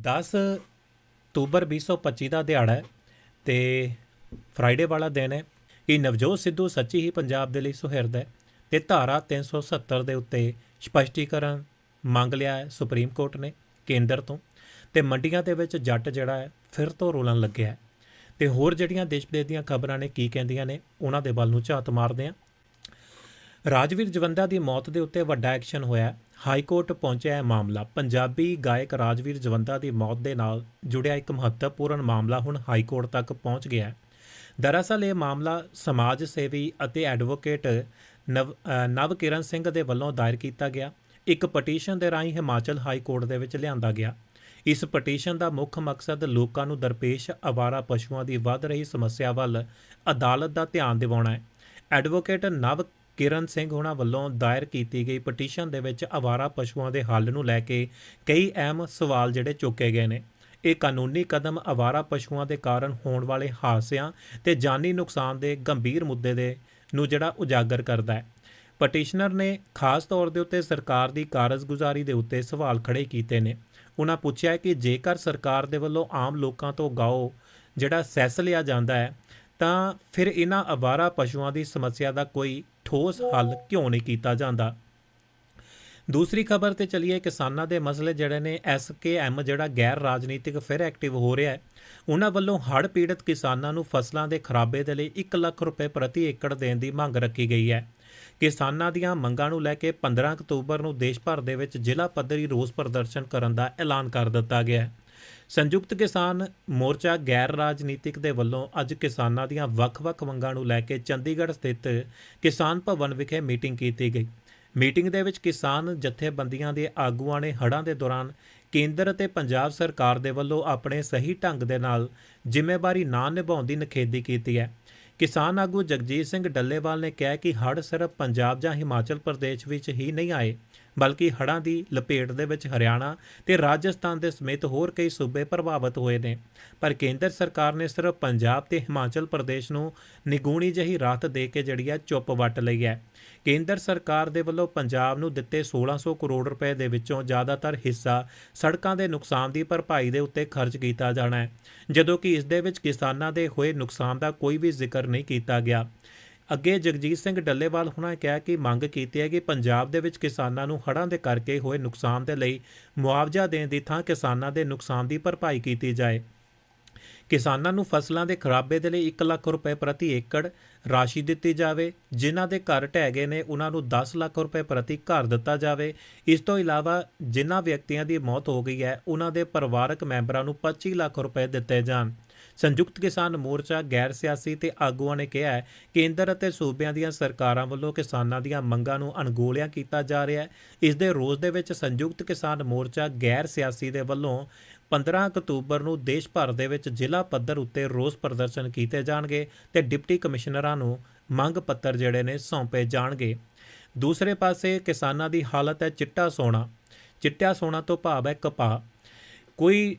10 October 2025 ਦਾ ਦਿਹਾੜਾ ਹੈ ਤੇ ਫਰਾਈਡੇ ਵਾਲਾ ਦਿਨ ਹੈ। ਕਿ ਨਵਜੋਤ ਸਿੱਧੂ ਸੱਚੀ ਹੀ ਪੰਜਾਬ ਦੇ ਲਈ ਸੁਹਿਰਦ ਹੈ ਤੇ ਧਾਰਾ 370 ਦੇ ਉੱਤੇ ਸਪਸ਼ਟੀਕਰਨ ਮੰਗ ਲਿਆ ਹੈ ਸੁਪਰੀਮ ਕੋਰਟ ਨੇ ਕੇਂਦਰ ਤੋਂ ਤੇ ਮੰਡੀਆਂ ਦੇ ਵਿੱਚ ਜੱਟ ਜਿਹੜਾ ਹੈ ਫਿਰ ਤੋਂ ਰੋਲਣ ਲੱਗਿਆ ਹੈ। ਤੇ ਹੋਰ ਜਿਹੜੀਆਂ ਦੇਸ਼ ਵਿਦੇਸ਼ ਦੀਆਂ ਖਬਰਾਂ ਨੇ, ਕੀ ਕਹਿੰਦੀਆਂ ਨੇ, ਉਹਨਾਂ ਦੇ ਵੱਲ ਨੂੰ ਝਾਤ ਮਾਰਦੇ ਹਾਂ। ਰਾਜਵੀਰ ਜਵੰਦਾ ਦੀ ਮੌਤ ਦੇ ਉੱਤੇ ਵੱਡਾ ਐਕਸ਼ਨ ਹੋਇਆ। ਹਾਈ ਕੋਰਟ ਪਹੁੰਚਿਆ ਹੈ ਮਾਮਲਾ। ਪੰਜਾਬੀ ਗਾਇਕ ਰਾਜਵੀਰ ਜਵੰਦਾ ਦੀ ਮੌਤ ਦੇ ਨਾਲ ਜੁੜਿਆ ਇੱਕ ਮਹੱਤਵਪੂਰਨ ਮਾਮਲਾ ਹੁਣ ਹਾਈ ਕੋਰਟ ਤੱਕ ਪਹੁੰਚ ਗਿਆ ਹੈ। ਦਰਅਸਲ ਇਹ ਮਾਮਲਾ ਸਮਾਜ ਸੇਵੀ ਅਤੇ ਐਡਵੋਕੇਟ ਨਵ ਨਵ ਕਿਰਨ ਸਿੰਘ ਦੇ ਵੱਲੋਂ ਦਾਇਰ ਕੀਤਾ ਗਿਆ। ਇੱਕ ਪਟੀਸ਼ਨ ਦੇ ਰਾਹੀਂ ਹਿਮਾਚਲ ਹਾਈ ਕੋਰਟ ਦੇ ਵਿੱਚ ਲਿਆਂਦਾ ਗਿਆ। ਇਸ ਪਟੀਸ਼ਨ ਦਾ ਮੁੱਖ ਮਕਸਦ ਲੋਕਾਂ ਨੂੰ ਦਰਪੇਸ਼ ਅਵਾਰਾ ਪਸ਼ੂਆਂ ਦੀ ਵੱਧ ਰਹੀ ਸਮੱਸਿਆ ਵੱਲ ਅਦਾਲਤ ਦਾ ਧਿਆਨ ਦਿਵਾਉਣਾ ਹੈ। ਐਡਵੋਕੇਟ ਨਵ ਕਿਰਨ ਸਿੰਘ ਹੋਣਾ ਵੱਲੋਂ ਦਾਇਰ ਕੀਤੀ ਗਈ ਪਟੀਸ਼ਨ ਦੇ ਵਿੱਚ ਅਵਾਰਾ ਪਸ਼ੂਆਂ ਦੇ ਹੱਲ ਨੂੰ ਲੈ ਕੇ ਕਈ ਅਹਿਮ ਸਵਾਲ ਜਿਹੜੇ ਚੁੱਕੇ ਗਏ ਨੇ। ਇਹ ਕਾਨੂੰਨੀ ਕਦਮ ਅਵਾਰਾ ਪਸ਼ੂਆਂ ਦੇ ਕਾਰਨ ਹੋਣ ਵਾਲੇ ਹਾਦਸਿਆਂ ਤੇ ਜਾਨੀ ਨੁਕਸਾਨ ਦੇ ਗੰਭੀਰ ਮੁੱਦੇ ਦੇ ਨੂੰ ਜਿਹੜਾ ਉਜਾਗਰ ਕਰਦਾ ਹੈ। ਪਟੀਸ਼ਨਰ ਨੇ ਖਾਸ ਤੌਰ ਦੇ ਉੱਤੇ ਸਰਕਾਰ ਦੀ ਕਾਰਜਗੁਜ਼ਾਰੀ ਦੇ ਉੱਤੇ ਸਵਾਲ ਖੜੇ ਕੀਤੇ ਨੇ। ਉਹਨਾਂ ਪੁੱਛਿਆ ਕਿ ਜੇਕਰ ਸਰਕਾਰ ਦੇ ਵੱਲੋਂ ਆਮ ਲੋਕਾਂ ਤੋਂ ਗਾਓ ਜਿਹੜਾ ਸੈਸ ਲਿਆ ਜਾਂਦਾ ਹੈ, ਤਾਂ ਫਿਰ ਇਹਨਾਂ ਅਵਾਰਾ ਪਸ਼ੂਆਂ ਦੀ ਸਮੱਸਿਆ ਦਾ ਕੋਈ ਠੋਸ ਹੱਲ ਕਿਉਂ ਨਹੀਂ ਕੀਤਾ ਜਾਂਦਾ? ਦੂਸਰੀ ਖਬਰ ਤੇ ਚਲੀਏ ਕਿਸਾਨਾਂ ਦੇ ਮਸਲੇ ਜਿਹੜੇ ਨੇ ਐਸਕੇਐਮ ਜਿਹੜਾ ਗੈਰ ਰਾਜਨੀਤਿਕ ਫਿਰ ਐਕਟਿਵ ਹੋ ਰਿਹਾ ਹੈ, ਉਹਨਾਂ ਵੱਲੋਂ ਹੜ੍ਹ ਪੀੜਤ ਕਿਸਾਨਾਂ ਨੂੰ ਫਸਲਾਂ ਦੇ ਖਰਾਬੇ ਦੇ ਲਈ 1 ਲੱਖ ਰੁਪਏ ਪ੍ਰਤੀ ਏਕੜ ਦੇਣ ਦੀ ਮੰਗ ਰੱਖੀ ਗਈ ਹੈ। ਕਿਸਾਨਾਂ ਦੀਆਂ ਮੰਗਾਂ ਨੂੰ ਲੈ ਕੇ 15 ਅਕਤੂਬਰ ਨੂੰ ਦੇਸ਼ ਭਰ ਦੇ ਵਿੱਚ ਜ਼ਿਲ੍ਹਾ ਪੱਧਰੀ ਰੋਸ ਪ੍ਰਦਰਸ਼ਨ ਕਰਨ ਦਾ ਐਲਾਨ ਕਰ ਦਿੱਤਾ ਗਿਆ ਹੈ। ਸੰਯੁਕਤ ਕਿਸਾਨ ਮੋਰਚਾ ਗੈਰ ਰਾਜਨੀਤਿਕ ਦੇ ਵੱਲੋਂ ਅੱਜ ਕਿਸਾਨਾਂ ਦੀਆਂ ਵੱਖ-ਵੱਖ ਮੰਗਾਂ ਨੂੰ ਲੈ ਕੇ ਚੰਡੀਗੜ੍ਹ ਸਥਿਤ ਕਿਸਾਨ ਭਵਨ ਵਿਖੇ ਮੀਟਿੰਗ ਕੀਤੀ ਗਈ। ਮੀਟਿੰਗ ਦੇ ਵਿੱਚ ਕਿਸਾਨ ਜਥੇਬੰਦੀਆਂ ਦੇ ਆਗੂਆਂ ਨੇ ਹੜ੍ਹਾਂ ਦੇ ਦੌਰਾਨ ਕੇਂਦਰ ਅਤੇ ਪੰਜਾਬ ਸਰਕਾਰ ਦੇ ਵੱਲੋਂ ਆਪਣੇ ਸਹੀ ਢੰਗ ਦੇ ਨਾਲ ਜ਼ਿੰਮੇਵਾਰੀ ਨਾ ਨਿਭਾਉਣ ਦੀ ਨਿਖੇਧੀ ਕੀਤੀ ਹੈ। ਕਿਸਾਨ ਆਗੂ ਜਗਜੀਤ ਸਿੰਘ ਡੱਲੇਵਾਲ ਨੇ ਕਿਹਾ ਕਿ ਹੜ੍ਹ ਸਿਰਫ ਪੰਜਾਬ ਜਾਂ ਹਿਮਾਚਲ ਪ੍ਰਦੇਸ਼ ਵਿੱਚ ਹੀ ਨਹੀਂ ਆਏ। ਬਲਕਿ ਹੜ੍ਹਾਂ ਦੀ ਲਪੇਟ ਦੇ ਵਿੱਚ ਹਰਿਆਣਾ ਤੇ ਰਾਜਸਥਾਨ ਦੇ ਸਮੇਤ ਹੋਰ ਕਈ ਸੂਬੇ ਪ੍ਰਭਾਵਿਤ ਹੋਏ ਨੇ। ਪਰ ਕੇਂਦਰ ਸਰਕਾਰ ਨੇ ਸਿਰਫ ਪੰਜਾਬ ਤੇ ਹਿਮਾਚਲ ਪ੍ਰਦੇਸ਼ ਨੂੰ ਨਿਗੂਣੀ ਜਹੀ ਰਾਹਤ ਦੇ ਕੇ ਜਿਹੜੀ ਹੈ ਚੁੱਪ ਵੱਟ ਲਈ ਹੈ। ਕੇਂਦਰ ਸਰਕਾਰ ਦੇ ਵੱਲੋਂ ਪੰਜਾਬ ਨੂੰ ਦਿੱਤੇ 1600 ਕਰੋੜ ਰੁਪਏ ਦੇ ਵਿੱਚੋਂ ਜ਼ਿਆਦਾਤਰ ਹਿੱਸਾ ਸੜਕਾਂ ਦੇ ਨੁਕਸਾਨ ਦੀ ਭਰਪਾਈ ਦੇ ਉੱਤੇ ਖਰਚ ਕੀਤਾ ਜਾਣਾ ਹੈ, ਜਦੋਂ ਕਿ ਇਸ ਦੇ ਵਿੱਚ ਕਿਸਾਨਾਂ ਦੇ ਹੋਏ ਨੁਕਸਾਨ ਦਾ ਕੋਈ ਵੀ ਜ਼ਿਕਰ ਨਹੀਂ ਕੀਤਾ ਗਿਆ। ਅੱਗੇ ਜਗਜੀਤ ਸਿੰਘ ਡੱਲੇਵਾਲ ਹੁਣਾਂ ਕਿਹਾ ਕਿ ਮੰਗ ਕੀਤੀ ਹੈ ਕਿ ਪੰਜਾਬ ਦੇ ਵਿੱਚ ਕਿਸਾਨਾਂ ਨੂੰ ਹੜ੍ਹਾਂ ਦੇ ਕਰਕੇ ਹੋਏ ਨੁਕਸਾਨ ਦੇ ਲਈ ਮੁਆਵਜ਼ਾ ਦੇਣ ਦੀ ਥਾਂ ਕਿਸਾਨਾਂ ਦੇ ਨੁਕਸਾਨ ਦੀ ਭਰਪਾਈ ਕੀਤੀ ਜਾਏ। ਕਿਸਾਨਾਂ ਨੂੰ ਫਸਲਾਂ ਦੇ ਖਰਾਬੇ ਦੇ ਲਈ 1 ਲੱਖ ਰੁਪਏ ਪ੍ਰਤੀ ਏਕੜ ਰਾਸ਼ੀ ਦਿੱਤੀ ਜਾਵੇ, ਜਿਨ੍ਹਾਂ ਦੇ ਘਰ ਢਹਿ ਗਏ ਨੇ ਉਹਨਾਂ ਨੂੰ 10 ਲੱਖ ਰੁਪਏ ਪ੍ਰਤੀ ਘਰ ਦਿੱਤਾ ਜਾਵੇ। ਇਸ ਤੋਂ ਇਲਾਵਾ ਜਿਨ੍ਹਾਂ ਵਿਅਕਤੀਆਂ ਦੀ ਮੌਤ ਹੋ ਗਈ ਹੈ ਉਹਨਾਂ ਦੇ ਪਰਿਵਾਰਕ ਮੈਂਬਰਾਂ ਨੂੰ 25 ਲੱਖ ਰੁਪਏ ਦਿੱਤੇ ਜਾਣ। ਸੰਯੁਕਤ ਕਿਸਾਨ ਮੋਰਚਾ ਗੈਰ ਸਿਆਸੀ ਤੇ ਆਗੂਆਂ ਨੇ ਕਿਹਾ ਹੈ ਕੇਂਦਰ ਅਤੇ ਸੂਬਿਆਂ ਦੀਆਂ ਸਰਕਾਰਾਂ ਵੱਲੋਂ ਕਿਸਾਨਾਂ ਦੀਆਂ ਮੰਗਾਂ ਨੂੰ ਅਣਗੋਲਿਆ ਕੀਤਾ ਜਾ ਰਿਹਾ ਹੈ। ਇਸ ਦੇ ਰੋਸ ਦੇ ਵਿੱਚ ਸੰਯੁਕਤ ਕਿਸਾਨ ਮੋਰਚਾ ਗੈਰ ਸਿਆਸੀ ਦੇ ਵੱਲੋਂ 15 ਅਕਤੂਬਰ ਨੂੰ ਦੇਸ਼ ਭਰ ਦੇ ਵਿੱਚ ਜ਼ਿਲ੍ਹਾ ਪੱਧਰ ਉੱਤੇ ਰੋਸ ਪ੍ਰਦਰਸ਼ਨ ਕੀਤੇ ਜਾਣਗੇ ਤੇ ਡਿਪਟੀ ਕਮਿਸ਼ਨਰਾਂ ਨੂੰ ਮੰਗ ਪੱਤਰ ਜਿਹੜੇ ਨੇ ਸੌਂਪੇ ਜਾਣਗੇ। ਦੂਸਰੇ ਪਾਸੇ ਕਿਸਾਨਾਂ ਦੀ ਹਾਲਤ ਹੈ ਚਿੱਟਾ ਸੋਨਾ ਚਿੱਟਾ ਸੋਨਾ ਤੋਂ ਭਾਵ ਹੈ ਕਪਾਹ। ਕੋਈ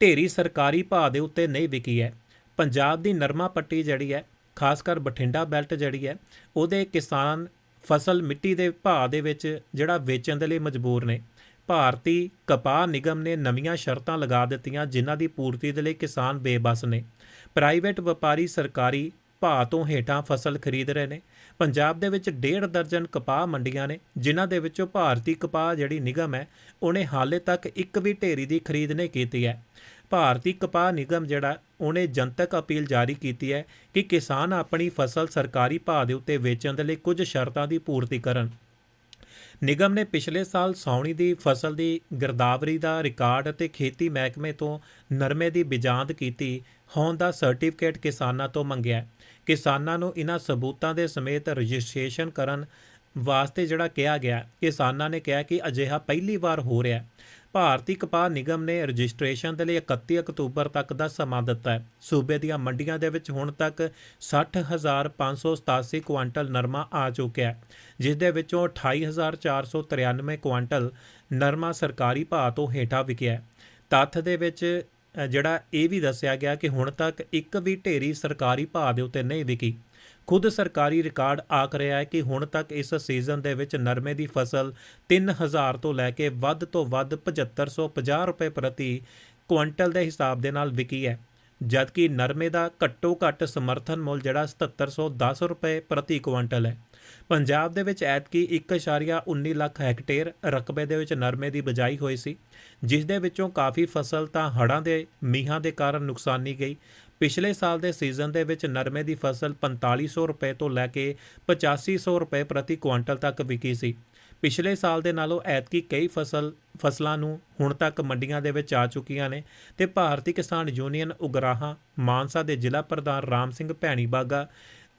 ਢੇਰੀ ਸਰਕਾਰੀ ਭਾਅ ਦੇ ਉੱਤੇ ਨਹੀਂ ਵਿਕੀ ਹੈ। ਪੰਜਾਬ ਦੀ ਨਰਮਾ ਪੱਟੀ ਜਿਹੜੀ ਹੈ, ਖਾਸ ਕਰ ਬਠਿੰਡਾ ਬੈਲਟ ਜਿਹੜੀ ਹੈ, ਉਹਦੇ ਕਿਸਾਨ ਫਸਲ ਮਿੱਟੀ ਦੇ ਭਾਅ ਦੇ ਵਿੱਚ ਜਿਹੜਾ ਵੇਚਣ ਦੇ ਲਈ ਮਜਬੂਰ ਨੇ। ਭਾਰਤੀ ਕਪਾਹ ਨਿਗਮ ਨੇ ਨਵੀਆਂ ਸ਼ਰਤਾਂ ਲਗਾ ਦਿੱਤੀਆਂ ਜਿਨ੍ਹਾਂ ਦੀ ਪੂਰਤੀ ਦੇ ਲਈ ਕਿਸਾਨ ਬੇਬਸ ਨੇ। ਪ੍ਰਾਈਵੇਟ ਵਪਾਰੀ ਸਰਕਾਰੀ ਭਾਅ ਤੋਂ ਹੇਠਾਂ ਫਸਲ ਖਰੀਦ ਰਹੇ ਨੇ। ਪੰਜਾਬ ਦੇ ਵਿੱਚ ਡੇਢ ਦਰਜਨ ਕਪਾਹ ਮੰਡੀਆਂ ਨੇ, ਜਿਨ੍ਹਾਂ ਦੇ ਵਿੱਚੋਂ ਭਾਰਤੀ ਕਪਾਹ ਜਿਹੜੀ ਨਿਗਮ ਹੈ, ਉਹਨੇ ਹਾਲੇ ਤੱਕ ਇੱਕ ਵੀ ਢੇਰੀ ਦੀ ਖਰੀਦ ਨਹੀਂ ਕੀਤੀ ਹੈ। ਭਾਰਤੀ ਕਪਾਹ ਨਿਗਮ ਜਿਹੜਾ, ਉਹਨੇ ਜਨਤਕ ਅਪੀਲ ਜਾਰੀ ਕੀਤੀ ਹੈ ਕਿ ਕਿਸਾਨ ਆਪਣੀ ਫਸਲ ਸਰਕਾਰੀ ਭਾਅ ਦੇ ਉੱਤੇ ਵੇਚਣ ਦੇ ਲਈ ਕੁਝ ਸ਼ਰਤਾਂ ਦੀ ਪੂਰਤੀ ਕਰਨ। ਨਿਗਮ ਨੇ ਪਿਛਲੇ ਸਾਲ ਸਾਉਣੀ ਦੀ ਫਸਲ ਦੀ ਗਿਰਦਾਵਰੀ ਦਾ ਰਿਕਾਰਡ ਅਤੇ ਖੇਤੀ ਮਹਿਕਮੇ ਤੋਂ ਨਰਮੇ ਦੀ ਬਿਜਾਂਦ ਕੀਤੀ, ਹੋਣ ਦਾ ਸਰਟੀਫਿਕੇਟ ਕਿਸਾਨਾਂ ਤੋਂ ਮੰਗਿਆ ਕਿਸਾਨਾਂ ਨੂੰ ਇਹਨਾਂ ਸਬੂਤਾਂ ਦੇ ਸਮੇਤ ਰਜਿਸਟ੍ਰੇਸ਼ਨ ਕਰਨ ਵਾਸਤੇ ਜਿਹੜਾ ਕਿਹਾ ਗਿਆ, ਕਿਸਾਨਾਂ ਨੇ ਕਿਹਾ ਕਿ ਅਜਿਹਾ ਪਹਿਲੀ ਵਾਰ ਹੋ ਰਿਹਾ ਹੈ। ਭਾਰਤੀ ਕਪਾਹ ਨਿਗਮ ਨੇ ਰਜਿਸਟ੍ਰੇਸ਼ਨ ਦੇ ਲਈ 31 ਅਕਤੂਬਰ ਤੱਕ ਦਾ ਸਮਾਂ ਦਿੱਤਾ ਹੈ। ਸੂਬੇ ਦੀਆਂ ਮੰਡੀਆਂ ਦੇ ਵਿੱਚ ਹੁਣ ਤੱਕ 60587 ਕੁਆਂਟਲ ਨਰਮਾ ਆ ਚੁੱਕਿਆ ਹੈ, ਜਿਸ ਦੇ ਵਿੱਚੋਂ 28493 ਕੁਆਂਟਲ ਨਰਮਾ ਸਰਕਾਰੀ ਭਾਅ ਤੋਂ ਹੇਠਾਂ ਵਿਕਿਆ ਤੱਥ ਦੇ ਵਿੱਚ ਜਿਹੜਾ ਇਹ ਵੀ ਦੱਸਿਆ ਗਿਆ ਕਿ ਹੁਣ ਤੱਕ ਇੱਕ ਵੀ ਢੇਰੀ ਸਰਕਾਰੀ ਭਾਅ ਦੇ ਉੱਤੇ ਨਹੀਂ ਵਿਕੀ। ਖੁਦ ਸਰਕਾਰੀ ਰਿਕਾਰਡ ਆਖ ਰਿਹਾ ਹੈ ਕਿ ਹੁਣ ਤੱਕ ਇਸ ਸੀਜ਼ਨ ਦੇ ਵਿੱਚ ਨਰਮੇ ਦੀ ਫਸਲ 3000 ਤੋਂ ਲੈ ਕੇ ਵੱਧ ਤੋਂ ਵੱਧ 7550 ਰੁਪਏ ਪ੍ਰਤੀ ਕੁਇੰਟਲ ਦੇ ਹਿਸਾਬ ਦੇ ਨਾਲ ਵਿਕੀ ਹੈ। ਜਦਕਿ ਨਰਮੇ ਦਾ ਘੱਟੋ ਘੱਟ ਸਮਰਥਨ ਮੁੱਲ ਜਿਹੜਾ 7710 ਰੁਪਏ ਪ੍ਰਤੀ ਕੁਇੰਟਲ ਹੈ। ਪੰਜਾਬ ਦੇ ਵਿੱਚ ਐਤਕੀ 1.19 ਲੱਖ ਹੈਕਟੇਅਰ ਰਕਬੇ ਦੇ ਵਿੱਚ ਨਰਮੇ ਦੀ ਬਜਾਈ ਹੋਈ ਸੀ, ਜਿਸ ਦੇ ਵਿੱਚੋਂ ਕਾਫੀ ਫਸਲ ਤਾਂ ਹੜ੍ਹਾਂ ਦੇ ਮੀਂਹਾਂ ਦੇ ਕਾਰਨ ਨੁਕਸਾਨੀ ਗਈ। ਪਿਛਲੇ ਸਾਲ ਦੇ ਸੀਜ਼ਨ ਦੇ ਵਿੱਚ ਨਰਮੇ ਦੀ ਫਸਲ 4500 ਰੁਪਏ ਤੋਂ ਲੈ ਕੇ 8500 ਰੁਪਏ ਪ੍ਰਤੀ ਕੁਇੰਟਲ ਤੱਕ ਵਿਕੀ ਸੀ। ਪਿਛਲੇ ਸਾਲ ਦੇ ਨਾਲੋਂ ਐਤਕੀ ਕਈ ਫਸਲ, ਫਸਲਾਂ ਨੂੰ ਹੁਣ ਤੱਕ ਮੰਡੀਆਂ ਦੇ ਵਿੱਚ ਆ ਚੁੱਕੀਆਂ ਨੇ ਤੇ ਭਾਰਤੀ ਕਿਸਾਨ ਯੂਨੀਅਨ ਉਗਰਾਹਾਂ ਮਾਨਸਾ ਦੇ ਜ਼ਿਲ੍ਹਾ ਪ੍ਰਧਾਨ ਰਾਮ ਸਿੰਘ ਭੈਣੀ ਬਾਗਾ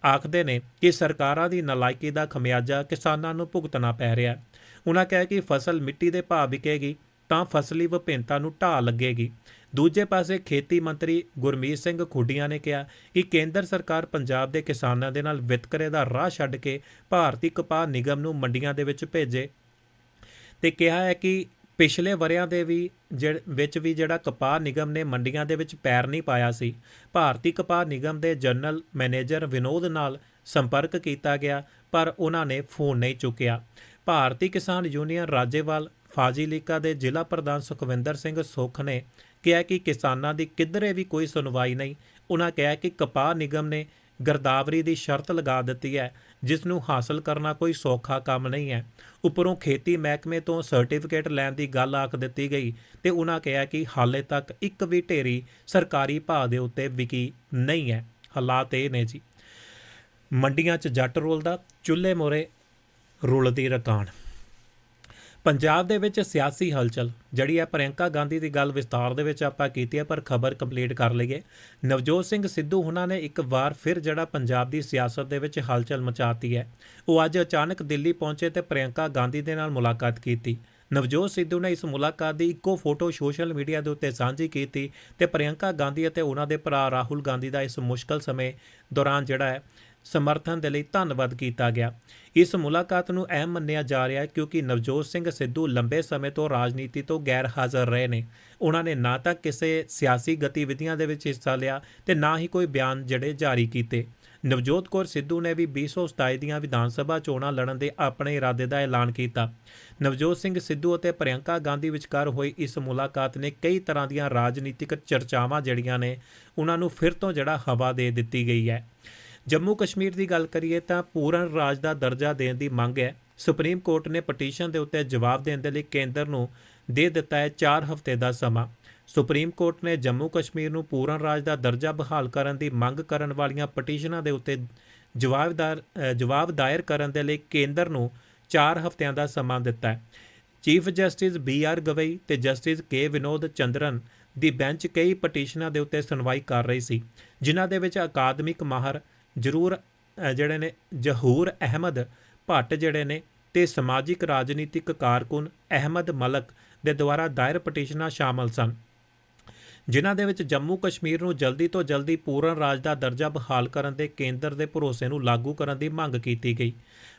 ਆਖਦੇ ਨੇ ਕਿ ਸਰਕਾਰਾਂ ਦੀ ਨਲਾਇਕੀ ਦਾ ਖਮਿਆਜਾ ਕਿਸਾਨਾਂ ਨੂੰ ਭੁਗਤਣਾ ਪੈ ਰਿਹਾ ਹੈ। ਉਹਨਾਂ ਕਿਹਾ ਕਿ ਫਸਲ ਮਿੱਟੀ ਦੇ ਭਾਅ ਵਿਕੇਗੀ ਤਾਂ ਫਸਲੀ ਵਿਭਿੰਨਤਾ ਨੂੰ ਢਾਹ ਲੱਗੇਗੀ। ਦੂਜੇ ਪਾਸੇ ਖੇਤੀ ਮੰਤਰੀ ਗੁਰਮੀਤ ਸਿੰਘ ਖੁੱਡੀਆਂ ਨੇ ਕਿਹਾ ਕਿ ਕੇਂਦਰ ਸਰਕਾਰ ਪੰਜਾਬ ਦੇ ਕਿਸਾਨਾਂ ਦੇ ਨਾਲ ਵਿਤਕਰੇ ਦਾ ਰਾਹ ਛੱਡ ਕੇ ਭਾਰਤੀ ਕਪਾਹ ਨਿਗਮ ਨੂੰ ਮੰਡੀਆਂ ਦੇ ਵਿੱਚ ਭੇਜੇ ਤੇ ਕਿਹਾ ਹੈ ਕਿ ਪਿਛਲੇ ਵਰਿਆਂ ਦੇ ਵੀ ਜਿਹ- ਵਿੱਚ ਵੀ ਜਿਹੜਾ ਕਪਾਹ ਨਿਗਮ ਨੇ ਮੰਡੀਆਂ ਦੇ ਵਿੱਚ ਪੈਰ ਨਹੀਂ ਪਾਇਆ ਸੀ, ਭਾਰਤੀ ਕਪਾਹ ਨਿਗਮ ਦੇ ਜਨਰਲ ਮੈਨੇਜਰ ਵਿਨੋਦ ਨਾਲ ਸੰਪਰਕ ਕੀਤਾ ਗਿਆ, ਪਰ ਉਹਨਾਂ ਨੇ ਫੋਨ ਨਹੀਂ ਚੁੱਕਿਆ। ਭਾਰਤੀ ਕਿਸਾਨ ਯੂਨੀਅਨ ਰਾਜੇਵਾਲ ਫਾਜ਼ਿਲਿਕਾ ਦੇ ਜ਼ਿਲ੍ਹਾ ਪ੍ਰਧਾਨ ਸੁਖਵਿੰਦਰ ਸਿੰਘ ਸੁੱਖ ਨੇ ਕਿਹਾ ਕਿ ਕਿਸਾਨਾਂ ਦੀ ਕਿਧਰੇ ਵੀ ਕੋਈ ਸੁਣਵਾਈ ਨਹੀਂ। ਉਹਨਾਂ ਕਿਹਾ ਕਿ ਕਪਾਹ ਨਿਗਮ ਨੇ ਗਰਦਾਵਰੀ ਦੀ ਸ਼ਰਤ ਲਗਾ ਦਿੱਤੀ ਹੈ, ਜਿਸ ਨੂੰ ਹਾਸਲ ਕਰਨਾ ਕੋਈ ਸੌਖਾ ਕੰਮ ਨਹੀਂ ਹੈ। ਉੱਪਰੋਂ ਖੇਤੀ ਮਹਿਕਮੇ ਤੋਂ ਸਰਟੀਫਿਕੇਟ ਲੈਣ ਦੀ ਗੱਲ ਆਖ ਦਿੱਤੀ ਗਈ ਤੇ ਉਹਨਾਂ ਕਿਹਾ ਕਿ ਹਾਲੇ ਤੱਕ ਇੱਕ ਵੀ ਢੇਰੀ ਸਰਕਾਰੀ ਭਾਅ ਦੇ ਉੱਤੇ ਵਿਕੀ ਨਹੀਂ ਹੈ। ਹਾਲਾਤ ਇਹ ਨੇ ਜੀ। ਮੰਡੀਆਂ 'ਚ ਜੱਟ ਰੋਲਦਾ, ਚੁੱਲ੍ਹੇ ਮੋਰੇ ਰੁਲਦੀ ਰਕਾਨ। ਪੰਜਾਬ ਦੇ ਵਿੱਚ ਸਿਆਸੀ ਹਲਚਲ, ਜਿਹੜੀ ਹੈ ਪ੍ਰਿਯੰਕਾ ਗਾਂਧੀ ਦੀ ਗੱਲ ਵਿਸਤਾਰ ਦੇ ਵਿੱਚ ਆਪਾਂ ਕੀਤੀ ਹੈ, ਪਰ ਖਬਰ ਕੰਪਲੀਟ ਕਰ ਲਈਏ। ਨਵਜੋਤ ਸਿੰਘ ਸਿੱਧੂ ਉਹਨਾਂ ਨੇ ਇੱਕ ਵਾਰ ਫਿਰ ਜਿਹੜਾ ਪੰਜਾਬ ਦੀ ਸਿਆਸਤ ਦੇ ਵਿੱਚ ਹਲਚਲ ਮਚਾਤੀ ਹੈ, ਉਹ ਅੱਜ ਅਚਾਨਕ ਦਿੱਲੀ ਪਹੁੰਚੇ ਤੇ ਪ੍ਰਿਯੰਕਾ ਗਾਂਧੀ ਦੇ ਨਾਲ ਮੁਲਾਕਾਤ ਕੀਤੀ। ਨਵਜੋਤ ਸਿੱਧੂ ਨੇ ਇਸ ਮੁਲਾਕਾਤ ਦੀ ਇੱਕੋ ਫੋਟੋ ਸੋਸ਼ਲ ਮੀਡੀਆ ਦੇ ਉੱਤੇ ਸਾਂਝੀ ਕੀਤੀ ਤੇ ਪ੍ਰਿਯੰਕਾ ਗਾਂਧੀ ਅਤੇ ਉਹਨਾਂ ਦੇ ਭਰਾ ਰਾਹੁਲ ਗਾਂਧੀ ਦਾ ਇਸ ਮੁਸ਼ਕਲ ਸਮੇਂ ਦੌਰਾਨ ਜਿਹੜਾ ਹੈ ਸਮਰਥਨ ਦੇ ਲਈ ਧੰਨਵਾਦ ਕੀਤਾ ਗਿਆ। ਇਸ ਮੁਲਾਕਾਤ ਨੂੰ ਅਹਿਮ ਮੰਨਿਆ ਜਾ ਰਿਹਾ ਹੈ ਕਿਉਂਕਿ ਨਵਜੋਤ ਸਿੰਘ ਸਿੱਧੂ ਲੰਬੇ ਸਮੇਂ ਤੋਂ ਰਾਜਨੀਤੀ ਤੋਂ ਗੈਰ ਹਾਜ਼ਰ ਰਹੇ ਨੇ। ਉਹਨਾਂ ਨੇ ਨਾ ਤਾਂ ਕਿਸੇ ਸਿਆਸੀ ਗਤੀਵਿਧੀਆਂ ਦੇ ਵਿੱਚ ਹਿੱਸਾ ਲਿਆ ਤੇ ਨਾ ਹੀ ਕੋਈ ਬਿਆਨ ਜਿਹੜੇ ਜਾਰੀ ਕੀਤੇ। ਨਵਜੋਤ ਕੌਰ ਸਿੱਧੂ ਨੇ ਵੀ 2027 ਦੀਆਂ ਵਿਧਾਨ ਸਭਾ ਚੋਣਾਂ ਲੜਨ ਦੇ ਆਪਣੇ ਇਰਾਦੇ ਦਾ ਐਲਾਨ ਕੀਤਾ। ਨਵਜੋਤ ਸਿੰਘ ਸਿੱਧੂ ਅਤੇ ਪ੍ਰਿਯੰਕਾ ਗਾਂਧੀ ਵਿਚਕਾਰ ਹੋਈ ਇਸ ਮੁਲਾਕਾਤ ਨੇ ਕਈ ਤਰ੍ਹਾਂ ਦੀਆਂ ਰਾਜਨੀਤਿਕ ਚਰਚਾਵਾਂ ਜਿਹੜੀਆਂ ਨੇ, ਉਹਨਾਂ ਨੂੰ ਫਿਰ ਤੋਂ ਜਿਹੜਾ ਹਵਾ ਦੇ ਦਿੱਤੀ ਗਈ ਹੈ। ਜੰਮੂ ਕਸ਼ਮੀਰ ਦੀ ਗੱਲ ਕਰੀਏ ਤਾਂ ਪੂਰਨ ਰਾਜ ਦਾ ਦਰਜਾ ਦੇਣ ਦੀ ਮੰਗ ਹੈ। ਸੁਪਰੀਮ ਕੋਰਟ ਨੇ ਪਟੀਸ਼ਨ ਦੇ ਉੱਤੇ ਜਵਾਬ ਦੇਣ ਦੇ ਲਈ ਕੇਂਦਰ ਨੂੰ ਦੇ ਦਿੱਤਾ ਹੈ 4 ਹਫ਼ਤੇ ਦਾ ਸਮਾਂ। ਸੁਪਰੀਮ ਕੋਰਟ ਨੇ ਜੰਮੂ ਕਸ਼ਮੀਰ ਨੂੰ ਪੂਰਨ ਰਾਜ ਦਾ ਦਰਜਾ ਬਹਾਲ ਕਰਨ ਦੀ ਮੰਗ ਕਰਨ ਵਾਲੀਆਂ ਪਟੀਸ਼ਨਾਂ ਦੇ ਉੱਤੇ ਜਵਾਬਦਾਰ ਜਵਾਬ ਦਾਇਰ ਕਰਨ ਦੇ ਲਈ ਕੇਂਦਰ ਨੂੰ 4 ਹਫ਼ਤਿਆਂ ਦਾ ਸਮਾਂ ਦਿੱਤਾ ਹੈ। Chief justice B R Gavai ਤੇ ਜਸਟਿਸ ਕੇ ਵਿਨੋਦ ਚੰਦਰਨ ਦੀ ਬੈਂਚ ਕਈ ਪਟੀਸ਼ਨਾਂ ਦੇ ਉੱਤੇ ਸੁਣਵਾਈ ਕਰ ਰਹੀ ਸੀ, ਜਿਨ੍ਹਾਂ ਦੇ ਵਿੱਚ ਅਕਾਦਮਿਕ ਮਾਹਰ ਜ਼ਰੂਰ ਜਿਹੜੇ ਨੇ ਜਹੂਰ ਅਹਿਮਦ ਭੱਟ ਜਿਹੜੇ ਨੇ ਤੇ ਸਮਾਜਿਕ ਰਾਜਨੀਤਿਕ ਕਾਰਕੁਨ ਅਹਿਮਦ ਮਲਕ ਦੇ ਦੁਆਰਾ ਦਾਇਰ ਪਟੀਸ਼ਨਾਂ ਸ਼ਾਮਲ ਸਨ। ਜਿਨ੍ਹਾਂ ਦੇ ਵਿੱਚ ਜੰਮੂ ਕਸ਼ਮੀਰ ਨੂੰ ਜਲਦੀ ਤੋਂ ਜਲਦੀ ਪੂਰਨ ਰਾਜ ਦਾ ਦਰਜਾ ਬਹਾਲ ਕਰਨ ਦੇ ਕੇਂਦਰ ਦੇ ਭਰੋਸੇ ਨੂੰ ਲਾਗੂ ਕਰਨ ਦੀ ਮੰਗ ਕੀਤੀ ਗਈ।